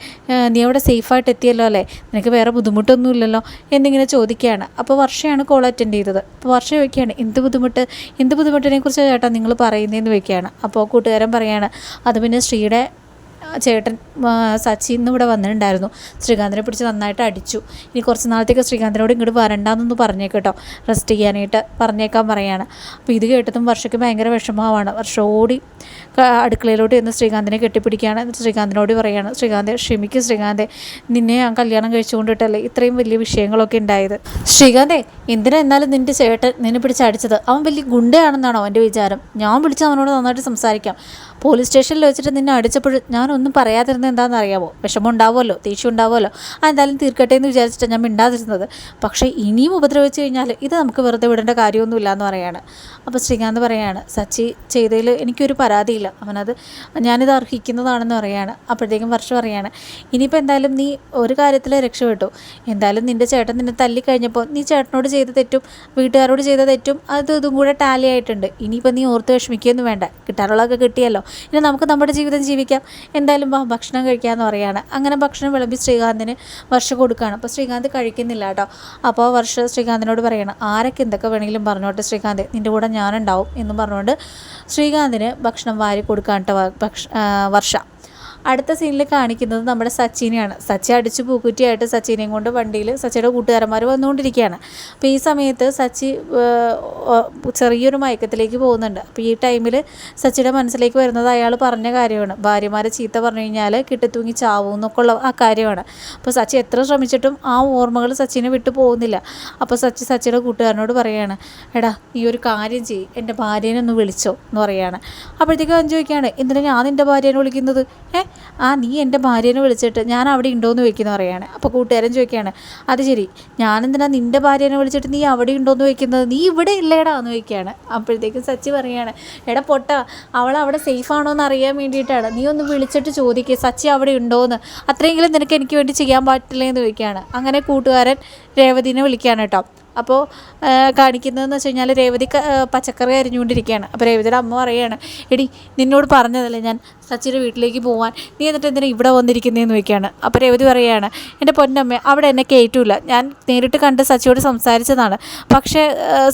നീ അവിടെ സേഫായിട്ട് എത്തിയല്ലോ അല്ലേ? നിനക്ക് വേറെ ബുദ്ധിമുട്ടൊന്നുമില്ലല്ലോ? എന്നിങ്ങനെ ചോദിക്കുകയാണ്. അപ്പോൾ വർഷയാണ് കോൾ അറ്റൻഡ് ചെയ്തത്. അപ്പോൾ വർഷ ചോദിക്കുകയാണ് എന്ത് ബുദ്ധിമുട്ട്? എന്ത് ബുദ്ധിമുട്ടിനെ കുറിച്ച് ചേട്ടാ നിങ്ങൾ പറയുന്നതെന്ന്? ചോദിക്കുകയാണ്. അപ്പോൾ കൂട്ടുകാരൻ പറയുകയാണ് അത് പിന്നെ ശ്രീയുടെ ചേട്ടൻ സച്ചി ഇന്ന് ഇവിടെ വന്നിട്ടുണ്ടായിരുന്നു. ശ്രീകാന്തിനെ പിടിച്ച് നന്നായിട്ട് അടിച്ചു. ഇനി കുറച്ച് നാളത്തേക്ക് ശ്രീകാന്തിനോട് ഇങ്ങോട്ട് വരണ്ടെന്നൊന്ന് പറഞ്ഞേ കേട്ടോ. റെസ്റ്റ് ചെയ്യാനായിട്ട് പറഞ്ഞേക്കാൻ പറയാണ്. അപ്പോൾ ഇത് കേട്ടതും വർഷയ്ക്ക് ഭയങ്കര വിഷമമാണ്. വർഷ ഓടി അടുക്കളയിലോട്ട് ചെന്ന് ശ്രീകാന്തിനെ കെട്ടിപ്പിടിക്കുകയാണ്. എന്നിട്ട് ശ്രീകാന്തിനോട് പറയാണ് ശ്രീകാന്ത് ക്ഷമിക്കും ശ്രീകാന്തെ. നിന്നെ ഞാൻ കല്യാണം കഴിച്ചുകൊണ്ടിട്ടല്ലേ ഇത്രയും വലിയ വിഷയങ്ങളൊക്കെ ഉണ്ടായത്? ശ്രീകാന്തേ എന്തിനാ എന്നാലും നിന്റെ ചേട്ടൻ നിന്നെ പിടിച്ച് അടിച്ചത്? അവൻ വലിയ ഗുണ്ടയാണെന്നാണോ എന്റെ വിചാരം? ഞാൻ വിളിച്ച് അവനോട് നന്നായിട്ട് സംസാരിക്കാം. പോലീസ് സ്റ്റേഷനിൽ വെച്ചിട്ട് നിന്നെ അടിച്ചപ്പോൾ ഞാനൊന്നും പറയാതിരുന്നത് എന്താണെന്ന് അറിയാമോ വിഷമം ഉണ്ടാവുമല്ലോ ദേഷ്യം ഉണ്ടാവുമല്ലോ എന്തായാലും തീർക്കട്ടെ എന്ന് വിചാരിച്ചിട്ട് ഞാൻ മിണ്ടാതിരുന്നത്. പക്ഷേ ഇനിയും ഉപദ്രവിച്ച് കഴിഞ്ഞാൽ ഇത് നമുക്ക് വെറുതെ വിടേണ്ട കാര്യമൊന്നുമില്ല എന്ന് പറയാണ്. അപ്പോൾ ശ്രീകാന്ത് പറയാണ് സച്ചി ചെയ്തതിൽ എനിക്കൊരു പരാതിയില്ല. അവനത് ഞാനിത് അർഹിക്കുന്നതാണെന്ന് പറയാണ്. അപ്പോഴത്തേക്കും വർഷം പറയാണ് ഇനിയിപ്പോൾ എന്തായാലും നീ ഒരു കാര്യത്തിൽ രക്ഷപ്പെട്ടു. എന്തായാലും നിന്റെ ചേട്ടൻ നിന്നെ തല്ലിക്കഴിഞ്ഞപ്പോൾ നീ ചേട്ടനോട് ചെയ്ത തെറ്റും വീട്ടുകാരോട് ചെയ്ത തെറ്റും അത് ഇതും കൂടെ ടാലി ആയിട്ടുണ്ട്. ഇനിയിപ്പോൾ നീ ഓർത്ത് വിഷമിക്കുകയൊന്നും വേണ്ട. കിട്ടാറുള്ളതൊക്കെ കിട്ടിയല്ലോ. ഇനി നമുക്ക് നമ്മുടെ ജീവിതം ജീവിക്കാം. എന്തായാലും വാ ഭക്ഷണം കഴിക്കാമെന്ന് പറയുകയാണ് അങ്ങനെ ഭക്ഷണം വിളമ്പി ശ്രീകാന്തിന് വർഷ കൊടുക്കുകയാണ് അപ്പോൾ ശ്രീകാന്ത് കഴിക്കുന്നില്ല കേട്ടോ. അപ്പോൾ വർഷ ശ്രീകാന്തിനോട് പറയണം ആരൊക്കെ എന്തൊക്കെ വേണമെങ്കിലും പറഞ്ഞോട്ടെ ശ്രീകാന്ത്. നിന്റെ കൂടെ ഞാനുണ്ടാവും എന്ന് പറഞ്ഞുകൊണ്ട് ശ്രീകാന്തിന് ഭക്ഷണം വാരി ആ, വർഷ. അടുത്ത സീനിൽ കാണിക്കുന്നത് നമ്മുടെ സച്ചിനെയാണ്. സച്ചി അടിച്ചു പൂക്കുറ്റിയായിട്ട് സച്ചിനെയും കൊണ്ട് വണ്ടിയിൽ സച്ചിയുടെ കൂട്ടുകാരന്മാർ വന്നുകൊണ്ടിരിക്കുകയാണ്. അപ്പോൾ ഈ സമയത്ത് സച്ചി ചെറിയൊരു മയക്കത്തിലേക്ക് പോകുന്നുണ്ട്. അപ്പോൾ ഈ ടൈമിൽ സച്ചിയുടെ മനസ്സിലേക്ക് വരുന്നത് അയാൾ പറഞ്ഞ കാര്യമാണ്. ഭാര്യമാരെ ചീത്ത പറഞ്ഞു കഴിഞ്ഞാൽ കിട്ടിത്തൂങ്ങി ചാവും എന്നൊക്കെ ഉള്ള ആ കാര്യമാണ്. അപ്പോൾ സച്ചി എത്ര ശ്രമിച്ചിട്ടും ആ ഓർമ്മകൾ സച്ചിനെ വിട്ടു പോകുന്നില്ല. അപ്പോൾ സച്ചി സച്ചിയുടെ കൂട്ടുകാരനോട് പറയുകയാണ് എടാ ഈ ഒരു കാര്യം ചെയ്യ്. എന്റെ ഭാര്യേനെ ഒന്ന് വിളിച്ചോ എന്ന് പറയുകയാണ് അപ്പോഴത്തേക്കും അഞ്ചു ചോദിക്കുകയാണ് എന്തിനാ ഞാൻ നിന്റെ ഭാര്യേനെ വിളിക്കുന്നത്? ഏ ആ നീ എന്റെ ഭാര്യേനെ വിളിച്ചിട്ട് ഞാൻ അവിടെ ഉണ്ടോയെന്ന് ചോദിക്കുന്നു പറയാണ്. അപ്പോൾ കൂട്ടുകാരൻ ചോദിക്കുകയാണ് അത് ശരി ഞാനെന്തിനാ നിന്റെ ഭാര്യേനെ വിളിച്ചിട്ട് നീ അവിടെ ഉണ്ടോയെന്ന് ചോദിക്കുന്നത്? നീ ഇവിടെ ഇല്ലേടാ? എന്ന് ചോദിക്കുകയാണ്. അപ്പോഴത്തേക്കും സച്ചി പറയാണ് എടാ പൊട്ട അവൾ അവിടെ സേഫ് ആണോ എന്ന് അറിയാൻ വേണ്ടിയിട്ടാണ്. നീ ഒന്ന് വിളിച്ചിട്ട് ചോദിക്കുക സച്ചി അവിടെ ഉണ്ടോയെന്ന് അത്രയെങ്കിലും നിനക്ക് എനിക്ക് വേണ്ടി ചെയ്യാൻ പറ്റില്ലേ? എന്ന് ചോദിക്കുകയാണ്. അങ്ങനെ കൂട്ടുകാരൻ രേവതിനെ വിളിക്കുകയാണ് കേട്ടോ. അപ്പോൾ കാണിക്കുന്നതെന്ന് വെച്ച് കഴിഞ്ഞാൽ രേവതി പച്ചക്കറി അരിഞ്ഞുകൊണ്ടിരിക്കുകയാണ്. അപ്പോൾ രേവതിയുടെ അമ്മ പറയുകയാണ് എടി നിന്നോട് പറഞ്ഞതല്ലേ ഞാൻ സച്ചിയുടെ വീട്ടിലേക്ക് പോകാൻ നീ എന്നിട്ട് എന്തിനാ ഇവിടെ വന്നിരിക്കുന്നതെന്ന് ചോദിക്കുകയാണ്. അപ്പോൾ രേവതി പറയുകയാണ് എന്റെ പൊന്നമ്മ അവിടെ എന്നെ കയറ്റൂല ഞാൻ നേരിട്ട് കണ്ട് സച്ചിയോട് സംസാരിച്ചതാണ്. പക്ഷേ ആ,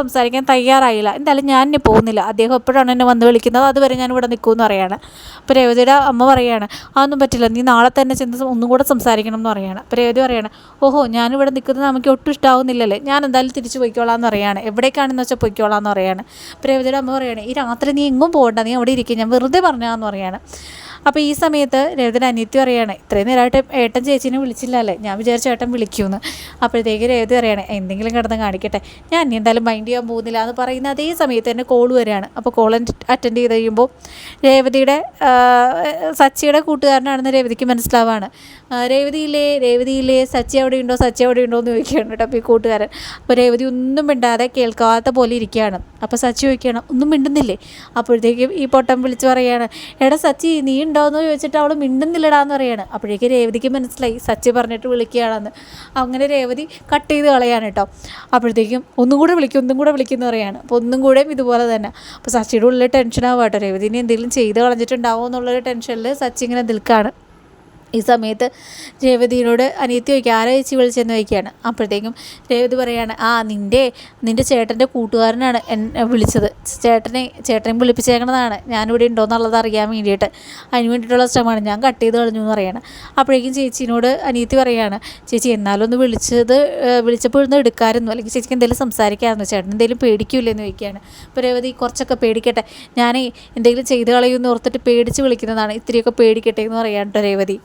സംസാരിക്കാൻ തയ്യാറായില്ല. എന്തായാലും ഞാൻ ഇനി പോകുന്നില്ല. അദ്ദേഹം എപ്പോഴാണ് എന്നെ വന്ന് വിളിക്കുന്നത്? അതുവരെ ഞാൻ ഇവിടെ നിൽക്കുമെന്ന് പറയുകയാണ്. അപ്പോൾ രേവതിയുടെ അമ്മ പറയുകയാണ് അതൊന്നും പറ്റില്ല. നീ നാളെ തന്നെ ചെന്ന് ഒന്നും കൂടെ സംസാരിക്കണം എന്ന് പറയുകയാണ്. അപ്പോൾ രേവതി പറയുകയാണ് ഓഹോ ഞാനിവിടെ നിൽക്കുന്നത് നമുക്ക് ഒട്ടും ഇഷ്ടാവുന്നില്ലല്ലേ. ഞാൻ എന്തായാലും തിരിച്ചു പോയിക്കോളാം എന്ന് പറയുകയാണ്. എവിടേക്കാണെന്ന് വെച്ചാൽ പോയിക്കോളാം എന്ന് പറയുകയാണ്. അപ്പോൾ രേവതിയുടെ അമ്മ പറയുകയാണ് ഈ രാത്രി നീ എങ്ങും പോകണ്ട. നീ അവിടെ ഇരിക്കുക ഞാൻ വെറുതെ പറഞ്ഞാന്ന് പറയാണ് അപ്പോൾ ഈ സമയത്ത് രേവതിയുടെ അനിയത്തി പറയാണ് ഇത്രയും നേരമായിട്ട് ഏട്ടൻ ചേച്ചീനെ വിളിച്ചില്ലല്ലേ ഞാൻ വിചാരിച്ച ഏട്ടൻ വിളിക്കുമെന്ന് അപ്പോഴത്തേക്ക് രേവതി പറയാണ് എന്തെങ്കിലും കിടന്ന് കാണിക്കട്ടെ. ഞാൻ ഇനി എന്തായാലും മൈൻഡ് ചെയ്യാൻ പോകുന്നില്ല. എന്ന് പറയുന്ന അതേ സമയത്ത് തന്നെ കോൾ വരികയാണ്. അപ്പോൾ കോൾ അറ്റൻഡ് ചെയ്ത് കഴിയുമ്പോൾ രേവതിയുടെ സച്ചിയുടെ കൂട്ടുകാരനാണെന്ന് രേവതിക്ക് മനസ്സിലാവാണ്. രേവതിയില്ലേ രേവതിയില്ലേ സച്ചി അവിടെ ഉണ്ടോ? സച്ചി അവിടെ ഉണ്ടോ? എന്ന് ചോദിക്കുകയാണ് കേട്ടോ അപ്പോൾ ഈ കൂട്ടുകാരൻ. അപ്പോൾ രേവതി ഒന്നും മിണ്ടാതെ കേൾക്കാത്ത പോലെ ഇരിക്കുകയാണ്. അപ്പോൾ സച്ചി ചോദിക്കുകയാണ് ഒന്നും മിണ്ടുന്നില്ലേ? അപ്പോഴത്തേക്കും ഈ പൊട്ടം വിളിച്ച് പറയുകയാണ് എടാ സച്ചി നീ ഉണ്ടോയെന്ന് ചോദിച്ചിട്ട് അവൾ മിണ്ടുന്നില്ലടാന്ന് പറയാണ്. അപ്പോഴേക്ക് രേവതിക്ക് മനസ്സിലായി. സച്ചി പറഞ്ഞിട്ട് വിളിക്കുകയാണെന്ന്. അങ്ങനെ രേവതി കട്ട് ചെയ്ത് കളയാണ് കേട്ടോ. അപ്പോഴത്തേക്കും ഒന്നും കൂടെ വിളിക്കും ഒന്നും കൂടെ വിളിക്കുന്നു പറയാണ്. അപ്പോൾ ഒന്നും കൂടെയും ഇതുപോലെ തന്നെ. അപ്പോൾ സച്ചിയുടെ ഉള്ളിൽ ടെൻഷനാവും കേട്ടോ. രേവതിനെ എന്തെങ്കിലും ചെയ്ത് കളഞ്ഞിട്ടുണ്ടാവുമോ എന്നുള്ളൊരു ടെൻഷനിൽ സച്ചി ഇങ്ങനെ നിൽക്കുകയാണ് ഈ സമയത്ത് രേവതിയോട് അനിയത്തി ചോദിക്കുക ആരാ ചേച്ചി വിളിച്ചെന്ന് ചോദിക്കുകയാണ് അപ്പോഴത്തേക്കും രേവതി പറയാണ് ആ നിന്റെ നിന്റെ ചേട്ടന്റെ കൂട്ടുകാരനാണ് എന്നെ വിളിച്ചത്. ചേട്ടനെ ചേട്ടനെ വിളിപ്പിച്ചേക്കണതാണ്. ഞാനിവിടെ ഉണ്ടോ എന്നുള്ളത് അറിയാൻ വേണ്ടിയിട്ട്. അതിന് വേണ്ടിയിട്ടുള്ള ശ്രമമാണ്. ഞാൻ കട്ട് ചെയ്ത് കളഞ്ഞു എന്ന് പറയുകയാണ് അപ്പോഴേക്കും ചേച്ചീനോട് അനിയത്തി പറയാണ് ചേച്ചി എന്നാലും ഒന്ന് വിളിച്ചത് വിളിച്ചപ്പോൾ ഒന്ന് എടുക്കാമായിരുന്നു. അല്ലെങ്കിൽ ചേച്ചിക്ക് എന്തെങ്കിലും സംസാരിക്കാമായിരുന്നു. ചേട്ടൻ എന്തെങ്കിലും പേടിക്കില്ലെന്ന് എന്ന് ചോദിക്കുകയാണ്. അപ്പോൾ രേവതി കുറച്ചൊക്കെ പേടിക്കട്ടെ. ഞാൻ എന്തെങ്കിലും ചെയ്ത് കളയുമെന്ന് ഓർത്തിട്ട് പേടിച്ച് വിളിക്കുന്നതാണ്. ഇത്തിരിയൊക്കെ പേടിക്കട്ടെ എന്ന് പറയാൻ കേട്ടോ രേവതി.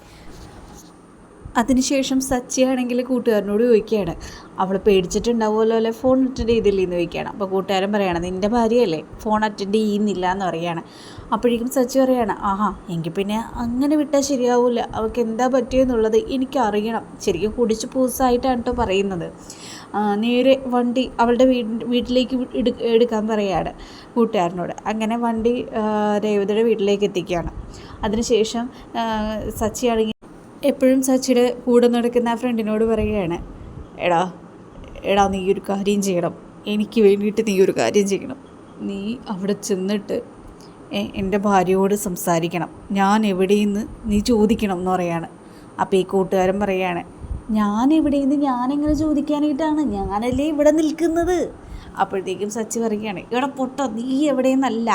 അതിനുശേഷം സച്ചിയാണെങ്കിൽ കൂട്ടുകാരനോട് ചോദിക്കുകയാണ് അവൾ പേടിച്ചിട്ടുണ്ടാവുമല്ലോ അല്ലെ? ഫോൺ അറ്റൻഡ് ചെയ്തില്ലേ എന്ന് ചോദിക്കുകയാണ്. അപ്പോൾ കൂട്ടുകാരൻ പറയാണ് നിന്റെ ഭാര്യയല്ലേ? ഫോൺ അറ്റൻഡ് ചെയ്യുന്നില്ല എന്ന് പറയുകയാണ് അപ്പോഴേക്കും സച്ചി പറയാണ് ആഹാ എങ്കിൽ പിന്നെ അങ്ങനെ വിട്ടാൽ ശരിയാവില്ല അവൾക്ക് എന്താ പറ്റിയെന്നുള്ളത് എനിക്കറിയണം. ശരിക്കും കുടിച്ച് പൂസായിട്ടാണ് കേട്ടോ പറയുന്നത്. നേരെ വണ്ടി അവളുടെ വീട് വീട്ടിലേക്ക് എടുക്കാൻ പറയുകയാണ് കൂട്ടുകാരനോട്. അങ്ങനെ വണ്ടി രേവതിയുടെ വീട്ടിലേക്ക് എത്തിക്കുകയാണ്. അതിനുശേഷം സച്ചിയാണെങ്കിൽ എപ്പോഴും സച്ചിയുടെ കൂടെ നടക്കുന്ന ആ ഫ്രണ്ടിനോട് പറയുകയാണ് എടാ എടാ നീ ഒരു കാര്യം ചെയ്യണം. എനിക്ക് വേണ്ടിയിട്ട് നീ ഒരു കാര്യം ചെയ്യണം. നീ അവിടെ ചെന്നിട്ട് എന്റെ ഭാര്യയോട് സംസാരിക്കണം. ഞാൻ എവിടെയെന്ന് നീ ചോദിക്കണം എന്ന് പറയാണ്. അപ്പോൾ ഈ കൂട്ടുകാരൻ പറയാണ് ഞാൻ എവിടെയെന്ന് ഞാനെങ്ങനെ ചോദിക്കാനായിട്ടാണ്? ഞാനല്ലേ ഇവിടെ നിൽക്കുന്നത്? അപ്പോഴത്തേക്കും സച്ചി പറയുകയാണ് ഇവിടെ പൊട്ടോ നീ എവിടെയെന്നല്ല.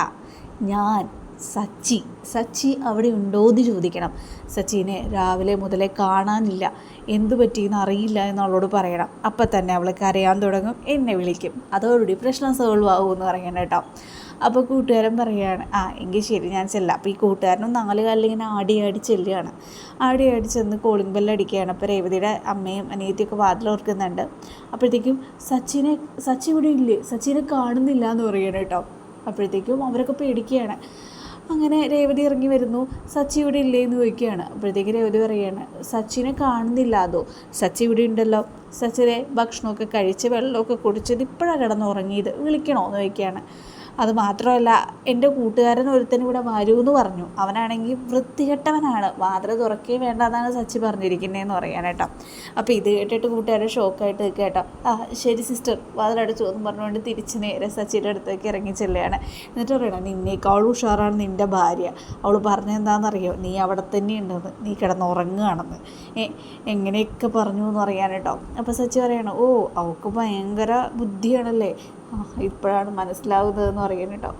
ഞാൻ സച്ചി സച്ചി അവിടെ ഉണ്ടോ എന്ന് ചോദിക്കണം. സച്ചിനെ രാവിലെ മുതലേ കാണാനില്ല. എന്തു പറ്റിയെന്ന് അറിയില്ല എന്നവളോട് പറയണം. അപ്പം തന്നെ അവൾ കരയാൻ തുടങ്ങും. എന്നെ വിളിക്കും. അതോടുകൂടി പ്രശ്നം സോൾവ് ആകും എന്ന് പറയണം കേട്ടോ. അപ്പോൾ കൂട്ടുകാരൻ പറയുകയാണ് ആ എങ്കിൽ ശരി ഞാൻ ചെല്ലാം. അപ്പോൾ ഈ കൂട്ടുകാരനും നാല് കാലിൽ ഇങ്ങനെ ആടി ആടി ചെല്ലുകയാണ്. ആടി ആടി ചെന്ന് കോളിംഗ് ബെല്ലടിക്കുകയാണ് അപ്പോൾ രേവതിയുടെ അമ്മയും അനിയത്തിയൊക്കെ വാതിൽ ഓർക്കുന്നുണ്ട്. അപ്പോഴത്തേക്കും സച്ചിനെ സച്ചി ഇവിടെ ഇല്ലേ? സച്ചിനെ കാണുന്നില്ല എന്ന് പറയണം കേട്ടോ. അപ്പോഴത്തേക്കും അവരൊക്കെ പേടിക്കുകയാണ്. അങ്ങനെ രേവതി ഇറങ്ങി വരുന്നു. സച്ചി ഇവിടെ ഇല്ലേ എന്ന് ചോദിക്കുകയാണ്. അപ്പോഴത്തേക്ക് രേവതി പറയുകയാണ് സച്ചിനെ കാണുന്നില്ല അതോ? സച്ചി ഇവിടെ ഉണ്ടല്ലോ. സച്ചിനെ ഭക്ഷണമൊക്കെ കഴിച്ച് വെള്ളമൊക്കെ കുടിച്ചത് ഇപ്പോഴാണ് കിടന്നുറങ്ങിയത്. വിളിക്കണോ എന്ന് ചോദിക്കുകയാണ്. അത് മാത്രമല്ല എന്റെ കൂട്ടുകാരൻ ഒരുത്തൻ ഇവിടെ വരൂ എന്ന് പറഞ്ഞു. അവനാണെങ്കിൽ വൃത്തികെട്ടവനാണ്. വാതിൽ തുറക്കേ വേണ്ട എന്നാണ് സച്ചി പറഞ്ഞിരിക്കുന്നതെന്ന് പറയാനേട്ടോ. അപ്പോൾ ഇത് കേട്ടിട്ട് കൂട്ടുകാരൻ ഷോക്കായിട്ട് കേട്ടോ. ആ ശരി സിസ്റ്റർ വാതിലടച്ചു എന്ന് പറഞ്ഞുകൊണ്ട് തിരിച്ച് നേരെ സച്ചിയുടെ അടുത്തേക്ക് ഇറങ്ങി ചെല്ലുകയാണ്. എന്നിട്ട് പറയണം നിന്നേക്കാളും ഉഷാറാണ് നിന്റെ ഭാര്യ. അവൾ പറഞ്ഞെന്താണെന്നറിയോ നീ അവിടെ തന്നെ ഉണ്ടെന്ന് നീ കിടന്നുറങ്ങുകയാണെന്ന്. ഏ എങ്ങനെയൊക്കെ പറഞ്ഞു എന്ന് പറയാനേട്ടോ. അപ്പോൾ സച്ചി പറയണം ഓ അവൾക്ക് ഭയങ്കര ബുദ്ധിയാണല്ലേ? ഇപ്പോഴാണ് മനസ്സിലാവുന്നതെന്ന് പറയുന്നത്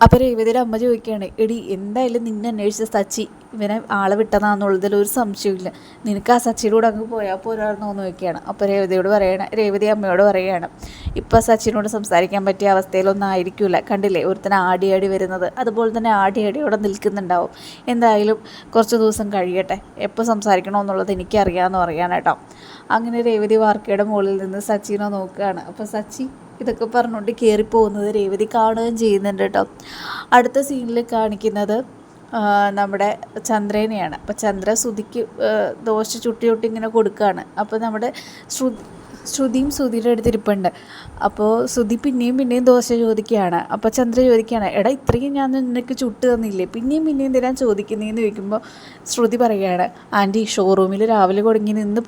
അപ്പോൾ രേവതിയുടെ അമ്മ ചോദിക്കുകയാണ് എടി എന്തായാലും നിന്നെ അന്വേഷിച്ച സച്ചി ഇവനെ ആളെ വിട്ടതാന്നുള്ളതിൽ ഒരു സംശയമില്ല നിനക്ക് ആ സച്ചിയുടെ കൂടെ അങ്ങ് പോയാൽ പോരായിരുന്നോ എന്ന് ചോദിക്കുകയാണ് അപ്പോൾ രേവതിയോട് പറയണം രേവതി അമ്മയോട് പറയുകയാണ് ഇപ്പോൾ സച്ചിനോട് സംസാരിക്കാൻ പറ്റിയ അവസ്ഥയിലൊന്നും ആയിരിക്കില്ല കണ്ടില്ലേ ഒരുത്തനെ ആടി ആടി വരുന്നത്. അതുപോലെ തന്നെ ആടിയാടി ആടി അവിടെ നിൽക്കുന്നുണ്ടാവും. എന്തായാലും കുറച്ച് ദിവസം കഴിയട്ടെ. എപ്പോൾ സംസാരിക്കണമെന്നുള്ളത് എനിക്കറിയാമെന്ന് പറയാൻ കേട്ടോ. അങ്ങനെ രേവതി വാർക്കയുടെ മുകളിൽ നിന്ന് സച്ചിനെ നോക്കുകയാണ്. അപ്പോൾ സച്ചി ഇതൊക്കെ പറഞ്ഞുകൊണ്ട് കയറിപ്പോകുന്നത് രേവതി കാണുകയും ചെയ്യുന്നുണ്ട് കേട്ടോ. അടുത്ത സീനിൽ കാണിക്കുന്നത് നമ്മുടെ ചന്ദ്രനെയാണ്. അപ്പോൾ ചന്ദ്ര ശ്രുതിക്ക് ദോശ ചുട്ടി ചുട്ടി ഇങ്ങനെ കൊടുക്കുകയാണ് അപ്പോൾ നമ്മുടെ ശ്രു ശ്രുതിയും ശ്രുതിയുടെ അടുത്ത് ഇരിപ്പുണ്ട് അപ്പോൾ ശ്രുതി പിന്നെയും പിന്നെയും ദോശ ചോദിക്കുകയാണ്. അപ്പോൾ ചന്ദ്ര ചോദിക്കുകയാണ് എടാ ഇത്രയും ഞാൻ നിനക്ക് ചുട്ട് തന്നില്ലേ? പിന്നെയും പിന്നെയും തരാൻ ചോദിക്കുന്നതെന്ന് ചോദിക്കുമ്പോൾ ശ്രുതി പറയുകയാണ് ആന്റി ഷോറൂമിൽ രാവിലെ തുടങ്ങി നിന്ന്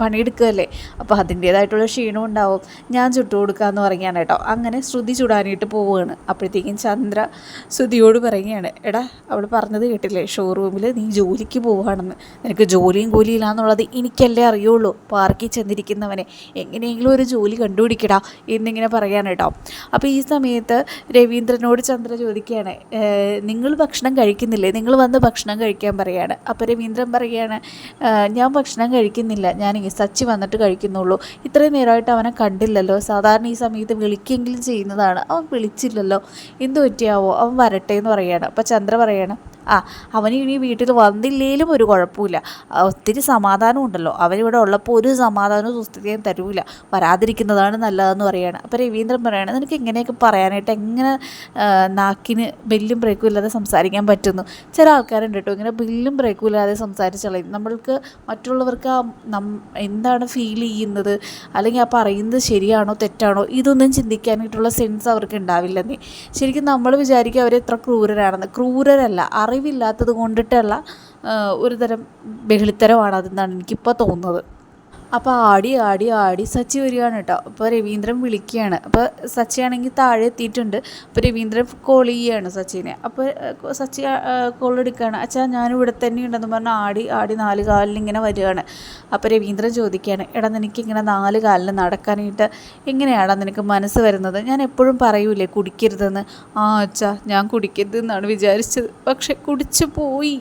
പണിയെടുക്കുകയല്ലേ? അപ്പോൾ അതിന്റേതായിട്ടുള്ള ക്ഷീണം ഉണ്ടാവും. ഞാൻ ചുട്ടു കൊടുക്കാമെന്ന് പറയുകയാണ് കേട്ടോ. അങ്ങനെ ശ്രുതി ചുടാനായിട്ട് പോവുകയാണ്. അപ്പോഴത്തേക്കും ചന്ദ്ര ശ്രുതിയോട് പറയുകയാണ് എടാ അവൾ പറഞ്ഞത് കേട്ടില്ലേ? ഷോറൂമിൽ നീ ജോലിക്ക് പോവുകയാണെന്ന്. നിനക്ക് ജോലിയും കൂലിയില്ല എന്നുള്ളത് എനിക്കല്ലേ അറിയുള്ളൂ. പാർക്കിൽ ചെന്നിരിക്കുന്നവനെ. എങ്ങനെയെങ്കിലും ഒരു ജോലി കണ്ടുപിടിക്കടാ എന്നിങ്ങനെ പറയാണ് കേട്ടോ. അപ്പോൾ ഈ സമയത്ത് രവീന്ദ്രനോട് ചന്ദ്ര ചോദിക്കുകയാണ് നിങ്ങൾ ഭക്ഷണം കഴിക്കുന്നില്ലേ? നിങ്ങൾ വന്ന് ഭക്ഷണം കഴിക്കാൻ പറയാണ്. അപ്പോൾ രവീന്ദ്രൻ പറയുകയാണ് ഞാൻ ഭക്ഷണം കഴിക്കുന്നില്ല. ഞാൻ ഈ സച്ചി വന്നിട്ട് കഴിക്കുന്നുള്ളൂ. ഇത്രയും നേരമായിട്ട് അവനെ കണ്ടില്ലല്ലോ. സാധാരണ ഈ സമയത്ത് വിളിക്കെങ്കിലും ചെയ്യുന്നതാണ്. അവൻ വിളിച്ചില്ലല്ലോ. എന്ത് പറ്റിയാവോ? അവൻ വരട്ടെ എന്ന് പറയുകയാണ് അപ്പോൾ ചന്ദ്ര പറയുകയാണ് ആ അവന് ഇനി വീട്ടിൽ വന്നില്ലെങ്കിലും ഒരു കുഴപ്പമില്ല. ഒത്തിരി സമാധാനം ഉണ്ടല്ലോ. അവനിവിടെ ഉള്ളപ്പോൾ ഒരു സമാധാനവും സുസ്ഥിതിയും തരൂല. വരാതിരിക്കുന്നതാണ് നല്ലതെന്ന് പറയുകയാണ് അപ്പോൾ രവീന്ദ്രൻ പറയുകയാണ് നിനക്ക് ഇങ്ങനെയൊക്കെ പറയാനായിട്ട് എങ്ങനെ നാക്കിന് ബില്ലും ബ്രേക്കും ഇല്ലാതെ സംസാരിക്കാൻ പറ്റുന്നു? ചില ആൾക്കാരുണ്ട് കേട്ടോ ഇങ്ങനെ ബില്ലും ബ്രേക്കും ഇല്ലാതെ സംസാരിച്ചളയും നമ്മൾക്ക് മറ്റുള്ളവർക്ക് നം എന്താണ് ഫീൽ ചെയ്യുന്നത്? അല്ലെങ്കിൽ ആ പറയുന്നത് ശരിയാണോ തെറ്റാണോ? ഇതൊന്നും ചിന്തിക്കാനായിട്ടുള്ള സെൻസ് അവർക്ക് ഉണ്ടാവില്ലെന്നേ. ശരിക്കും നമ്മൾ വിചാരിക്കും അവരെത്ര ക്രൂരരാണെന്ന്. ക്രൂരരല്ല അറിവില്ലാത്തത് കൊണ്ടിട്ടുള്ള ഒരു തരം ബഹളിത്തരമാണ് അതെന്നാണ് എനിക്കിപ്പോൾ തോന്നുന്നത്. അപ്പോൾ ആടി ആടി ആടി സച്ചി വരികയാണ് കേട്ടോ. അപ്പോൾ രവീന്ദ്രൻ വിളിക്കുകയാണ്. അപ്പോൾ സച്ചിയാണെങ്കിൽ താഴെ എത്തിയിട്ടുണ്ട്. അപ്പോൾ രവീന്ദ്രൻ കോൾ ചെയ്യുകയാണ് സച്ചിനെ. അപ്പോൾ സച്ചി കോൾ എടുക്കുകയാണ്. അച്ഛാ ഞാൻ ഇവിടെ തന്നെ ഉണ്ടെന്ന് പറഞ്ഞാൽ ആടി ആടി നാല് കാലിൽ ഇങ്ങനെ വരികയാണ്. അപ്പോൾ രവീന്ദ്രൻ ചോദിക്കുകയാണ്. എടാ നിനക്ക് ഇങ്ങനെ നാല് കാലിൽ നടക്കാനായിട്ട് എങ്ങനെയാടാ നിനക്ക് മനസ്സ് വരുന്നത്? ഞാൻ എപ്പോഴും പറയൂലേ കുടിക്കരുതെന്ന്. ആ അച്ഛാ ഞാൻ കുടിക്കരുതെന്നാണ് വിചാരിച്ചത്. പക്ഷെ കുടിച്ചു പോയി.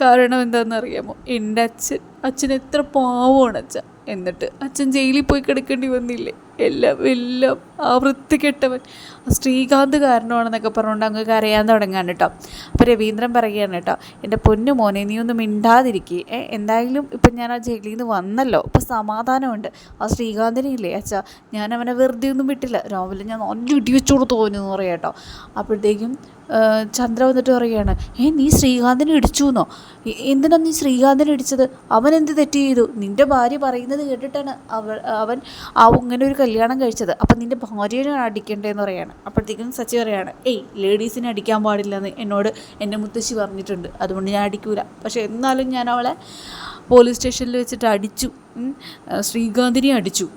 കാരണം എന്താണെന്നറിയാമോ? എന്റെ അച്ഛൻ അച്ഛൻ എത്ര പാവമാണ് അച്ഛൻ എന്നിട്ട് അച്ഛൻ ജയിലിൽ പോയി കിടക്കേണ്ടി വന്നില്ലേ? എല്ലാം എല്ലാം ആ വൃത്തികെട്ടവൻ ശ്രീകാന്ത് കാരണമാണെന്നൊക്കെ പറഞ്ഞുകൊണ്ട് അങ്ങ് കരയാൻ തുടങ്ങാൻ കേട്ടോ. അപ്പോൾ രവീന്ദ്രൻ പറയുകയാണ് കേട്ടോ എന്റെ പൊന്നു മോനെ നീ ഒന്ന് മിണ്ടാതിരിക്കുക എന്തായാലും ഇപ്പം ഞാൻ ആ ജയിലിൽ നിന്ന് വന്നല്ലോ. ഇപ്പം സമാധാനമുണ്ട്. ആ ശ്രീകാന്തിനെ ഇല്ലേ അച്ഛാ ഞാൻ അവനെ വെറുതെ ഒന്നും വിട്ടില്ല. രാവിലെ ഞാൻ നല്ല ഇടിവെച്ചു കൊടുത്തു എന്ന് പറയാം കേട്ടോ. അപ്പോഴത്തേക്കും ചന്ദ്ര വന്നിട്ട് പറയുകയാണ് ഏ നീ ശ്രീകാന്തിനെ ഇടിച്ചു എന്നോ എന്തിനാണ് നീ ശ്രീകാന്തിനെ ഇടിച്ചത്? അവൻ എന്ത് തെറ്റ് ചെയ്തു? നിന്റെ ഭാര്യ പറയുന്നത് കേട്ടിട്ടാണ് അവൾ അവൻ ആ ഇങ്ങനെ ഒരു കല്യാണം കഴിച്ചത്. അപ്പം നിന്റെ ഭാര്യനെ അടിക്കേണ്ടതെന്ന് പറയാണ്. അപ്പോഴത്തേക്കും സച്ചി പറയാണ് ഏയ് ലേഡീസിനെ അടിക്കാൻ പാടില്ലെന്ന് എന്നോട് എന്റെ മുത്തശ്ശി പറഞ്ഞിട്ടുണ്ട്. അതുകൊണ്ട് ഞാൻ അടിക്കൂല. പക്ഷേ എന്നാലും ഞാൻ അവളെ പോലീസ് സ്റ്റേഷനിൽ വെച്ചിട്ട് അടിച്ചു. ശ്രീകാന്തിനെ അടിച്ചു.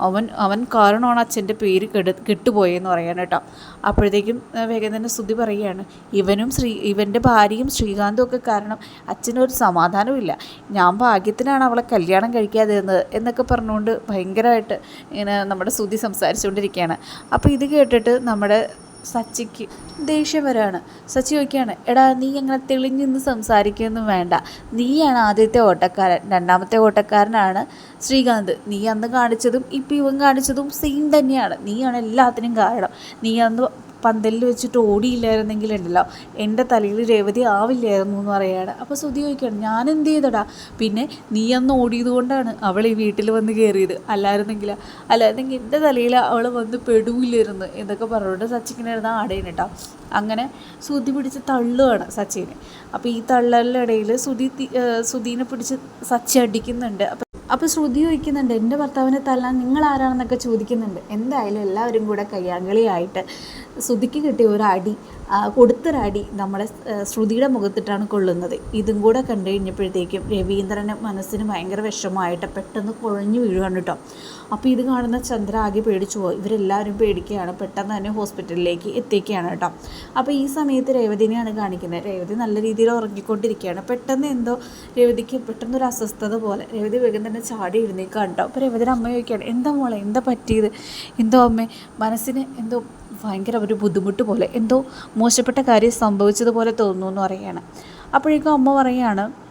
അവൻ അവൻ കാരണമാണ് അച്ഛന്റെ പേര് കെട കെട്ടുപോയെന്ന് പറയാൻ കേട്ടോ. അപ്പോഴത്തേക്കും വേഗം തന്നെ സ്തുതി പറയുകയാണ് ഇവനും ശ്രീ ഇവന്റെ ഭാര്യയും ശ്രീകാന്തും ഒക്കെ കാരണം അച്ഛനൊരു സമാധാനമില്ല ഞാൻ ഭാഗ്യത്തിനാണ് അവളെ കല്യാണം കഴിക്കാതെ എന്നൊക്കെ പറഞ്ഞുകൊണ്ട് ഭയങ്കരമായിട്ട് ഇങ്ങനെ നമ്മുടെ സ്തുതി സംസാരിച്ചുകൊണ്ടിരിക്കുകയാണ്. അപ്പോൾ ഇത് കേട്ടിട്ട് നമ്മുടെ സച്ചിക്ക് ദേഷ്യം വരാണ് സച്ചി ചോദിക്കുകയാണ് എടാ നീ അങ്ങനെ തെളിഞ്ഞു നിന്ന് സംസാരിക്കുകയൊന്നും വേണ്ട. നീയാണ് ആദ്യത്തെ ഓട്ടക്കാരൻ. രണ്ടാമത്തെ ഓട്ടക്കാരനാണ് ശ്രീകാന്ത്. നീ അന്ന് കാണിച്ചതും ഇപ്പം ഇവൻ കാണിച്ചതും സെയിം തന്നെയാണ്. നീയാണ് എല്ലാത്തിനും കാരണം. നീ അന്ന് പന്തലിൽ വെച്ചിട്ട് ഓടിയില്ലായിരുന്നെങ്കിൽ ഉണ്ടല്ലോ എന്റെ തലയിൽ രേവതി ആവില്ലായിരുന്നു എന്ന് പറയുകയാണ് അപ്പോൾ ശ്രുതി ചോദിക്കുകയാണ് ഞാൻ എന്ത് ചെയ്തടാ? പിന്നെ നീ അന്ന് ഓടിയത് കൊണ്ടാണ് അവൾ ഈ വീട്ടിൽ വന്ന് കയറിയത്. അല്ലായിരുന്നെങ്കിൽ അല്ലായിരുന്നെങ്കിൽ എന്റെ തലയിൽ അവൾ വന്ന് പെടൂല്ലായിരുന്നു എന്നൊക്കെ പറഞ്ഞുകൊണ്ട് സച്ചിക്കിനായിരുന്നു ആടേന് അങ്ങനെ ശ്രുതി പിടിച്ച് തള്ളുകയാണ് സച്ചിനെ. അപ്പോൾ ഈ തള്ളലിനിടയിൽ ശ്രുതി സുധീനെ പിടിച്ച് സച്ചി അടിക്കുന്നുണ്ട്. അപ്പോൾ അപ്പോൾ ശ്രുതി ചോദിക്കുന്നുണ്ട് എന്റെ ഭർത്താവിനെ തല്ലാൻ നിങ്ങൾ ആരാണെന്നൊക്കെ ചോദിക്കുന്നുണ്ട്. എന്തായാലും എല്ലാവരും കൂടെ കയ്യാങ്കളിയായിട്ട് ശ്രുതിക്ക് കിട്ടിയ ഒരു അടി കൊടുത്തൊരടി നമ്മുടെ ശ്രുതിയുടെ മുഖത്തിട്ടാണ് കൊള്ളുന്നത്. ഇതും കൂടെ കണ്ടു കഴിഞ്ഞപ്പോഴത്തേക്കും രവീന്ദ്രന് മനസ്സിന് ഭയങ്കര വിഷമമായിട്ട് പെട്ടെന്ന് കുഴഞ്ഞു വീഴുകയാണ് കേട്ടോ. അപ്പോൾ ഇത് കാണുന്ന ചന്ദ്ര ആകെ പേടിച്ചു പോയി. ഇവരെല്ലാവരും പേടിക്കുകയാണ്. പെട്ടെന്ന് തന്നെ ഹോസ്പിറ്റലിലേക്ക് എത്തിക്കുകയാണ് കേട്ടോ. അപ്പോൾ ഈ സമയത്ത് രേവതിനെയാണ് കാണിക്കുന്നത്. രേവതി നല്ല രീതിയിൽ ഉറങ്ങിക്കൊണ്ടിരിക്കുകയാണ്. പെട്ടെന്ന് എന്തോ രേവതിക്ക് പെട്ടെന്ന് ഒരു അസ്വസ്ഥത പോലെ രേവതി വേഗം തന്നെ ചാടി എഴുന്നേക്കാണ് കേട്ടോ. അപ്പോൾ രേവതിയുടെ അമ്മ ചോദിക്കുകയാണ് എന്താ മോളെ? എന്താ പറ്റിയത്? എന്തോ അമ്മേ? മനസ്സിന് എന്തോ ഭയങ്കര ഒരു ബുദ്ധിമുട്ട് പോലെ എന്തോ മോശപ്പെട്ട കാര്യം സംഭവിച്ചതുപോലെ തോന്നുന്നു എന്ന് പറയുകയാണ്. അപ്പോഴേക്കും അമ്മ പറയുകയാണ്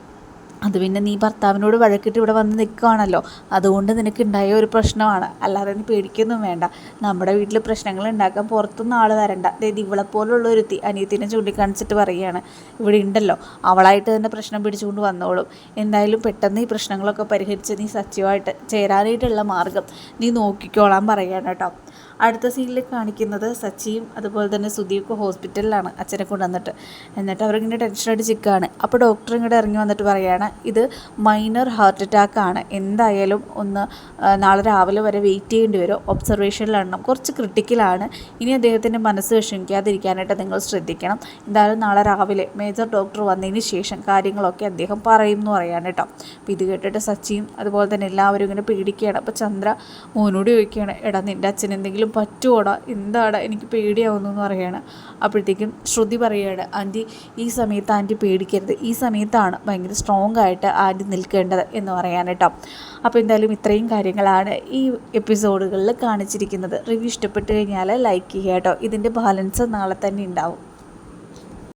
അത് പിന്നെ നീ ഭർത്താവിനോട് വഴക്കിട്ട് ഇവിടെ വന്ന് നിൽക്കുകയാണല്ലോ അതുകൊണ്ട് നിനക്ക് ഉണ്ടായ ഒരു പ്രശ്നമാണ്. അല്ലാതെ നീ പേടിക്കൊന്നും വേണ്ട. നമ്മുടെ വീട്ടിൽ പ്രശ്നങ്ങൾ ഉണ്ടാക്കാൻ പുറത്തുനിന്ന് ആൾ വരണ്ട. അതായത് ഇവളെ പോലുള്ള ഒരുത്തി അനിയത്തിനെ ചൂണ്ടിക്കാണിച്ചിട്ട് പറയുകയാണ്. ഇവിടെ ഉണ്ടല്ലോ. അവളായിട്ട് തന്നെ പ്രശ്നം പിടിച്ചുകൊണ്ട് വന്നോളും. എന്തായാലും പെട്ടെന്ന് ഈ പ്രശ്നങ്ങളൊക്കെ പരിഹരിച്ച് നീ സത്യമായിട്ട് ചേരാനായിട്ടുള്ള മാർഗം നീ നോക്കിക്കോളാൻ പറയുകയാണ് കേട്ടോ. അടുത്ത സീനിൽ കാണിക്കുന്നത് സച്ചിയും അതുപോലെ തന്നെ സുധീപ് ഹോസ്പിറ്റലിലാണ് അച്ഛനെ കൊണ്ടുവന്നിട്ട്. എന്നിട്ട് അവരിങ്ങനെ ടെൻഷനായിട്ട് ചിക്കാണ് അപ്പോൾ ഡോക്ടർ ഇങ്ങോട്ട് ഇറങ്ങി വന്നിട്ട് പറയുകയാണ് ഇത് മൈനർ ഹാർട്ട് അറ്റാക്ക് ആണ്. എന്തായാലും ഒന്ന് നാളെ രാവിലെ വരെ വെയിറ്റ് ചെയ്യേണ്ടി വരും. ഒബ്സർവേഷനിലാണ് കുറച്ച് ക്രിട്ടിക്കലാണ് ഇനി അദ്ദേഹത്തിന്റെ മനസ്സ് വിഷമിക്കാതിരിക്കാനായിട്ട് നിങ്ങൾ ശ്രദ്ധിക്കണം. എന്തായാലും നാളെ രാവിലെ മേജർ ഡോക്ടർ വന്നതിന് ശേഷം കാര്യങ്ങളൊക്കെ അദ്ദേഹം പറയും എന്ന് പറയാണ് കേട്ടോ. അപ്പോൾ ഇത് കേട്ടിട്ട് സച്ചിയും അതുപോലെ തന്നെ എല്ലാവരും ഇങ്ങനെ പേടിക്കുകയാണ്. അപ്പോൾ ചന്ദ്ര മോനോട് ചോദിക്കുകയാണ് എടാ നിന്റെ അച്ഛൻ എന്തെങ്കിലും പറ്റുമോടാ എന്താടാ എനിക്ക് പേടിയാവുന്നു എന്ന് പറയുകയാണ് അപ്പോഴത്തേക്കും ശ്രുതി പറയുകയാണ് ആന്റി ഈ സമയത്ത് ആന്റി പേടിക്കരുത്. ഈ സമയത്താണ് ഭയങ്കര സ്ട്രോങ് ആയിട്ട് ആദ്യം നിൽക്കേണ്ടത് എന്ന് പറയാൻ കേട്ടോ. അപ്പോൾ എന്തായാലും ഇത്രയും കാര്യങ്ങളാണ് ഈ എപ്പിസോഡുകളിൽ കാണിച്ചിരിക്കുന്നത്. റിവ്യൂ ഇഷ്ടപ്പെട്ട് കഴിഞ്ഞാൽ ലൈക്ക് ചെയ്യുക കേട്ടോ. ഇതിന്റെ ബാലൻസ് നാളെ തന്നെ ഉണ്ടാവും.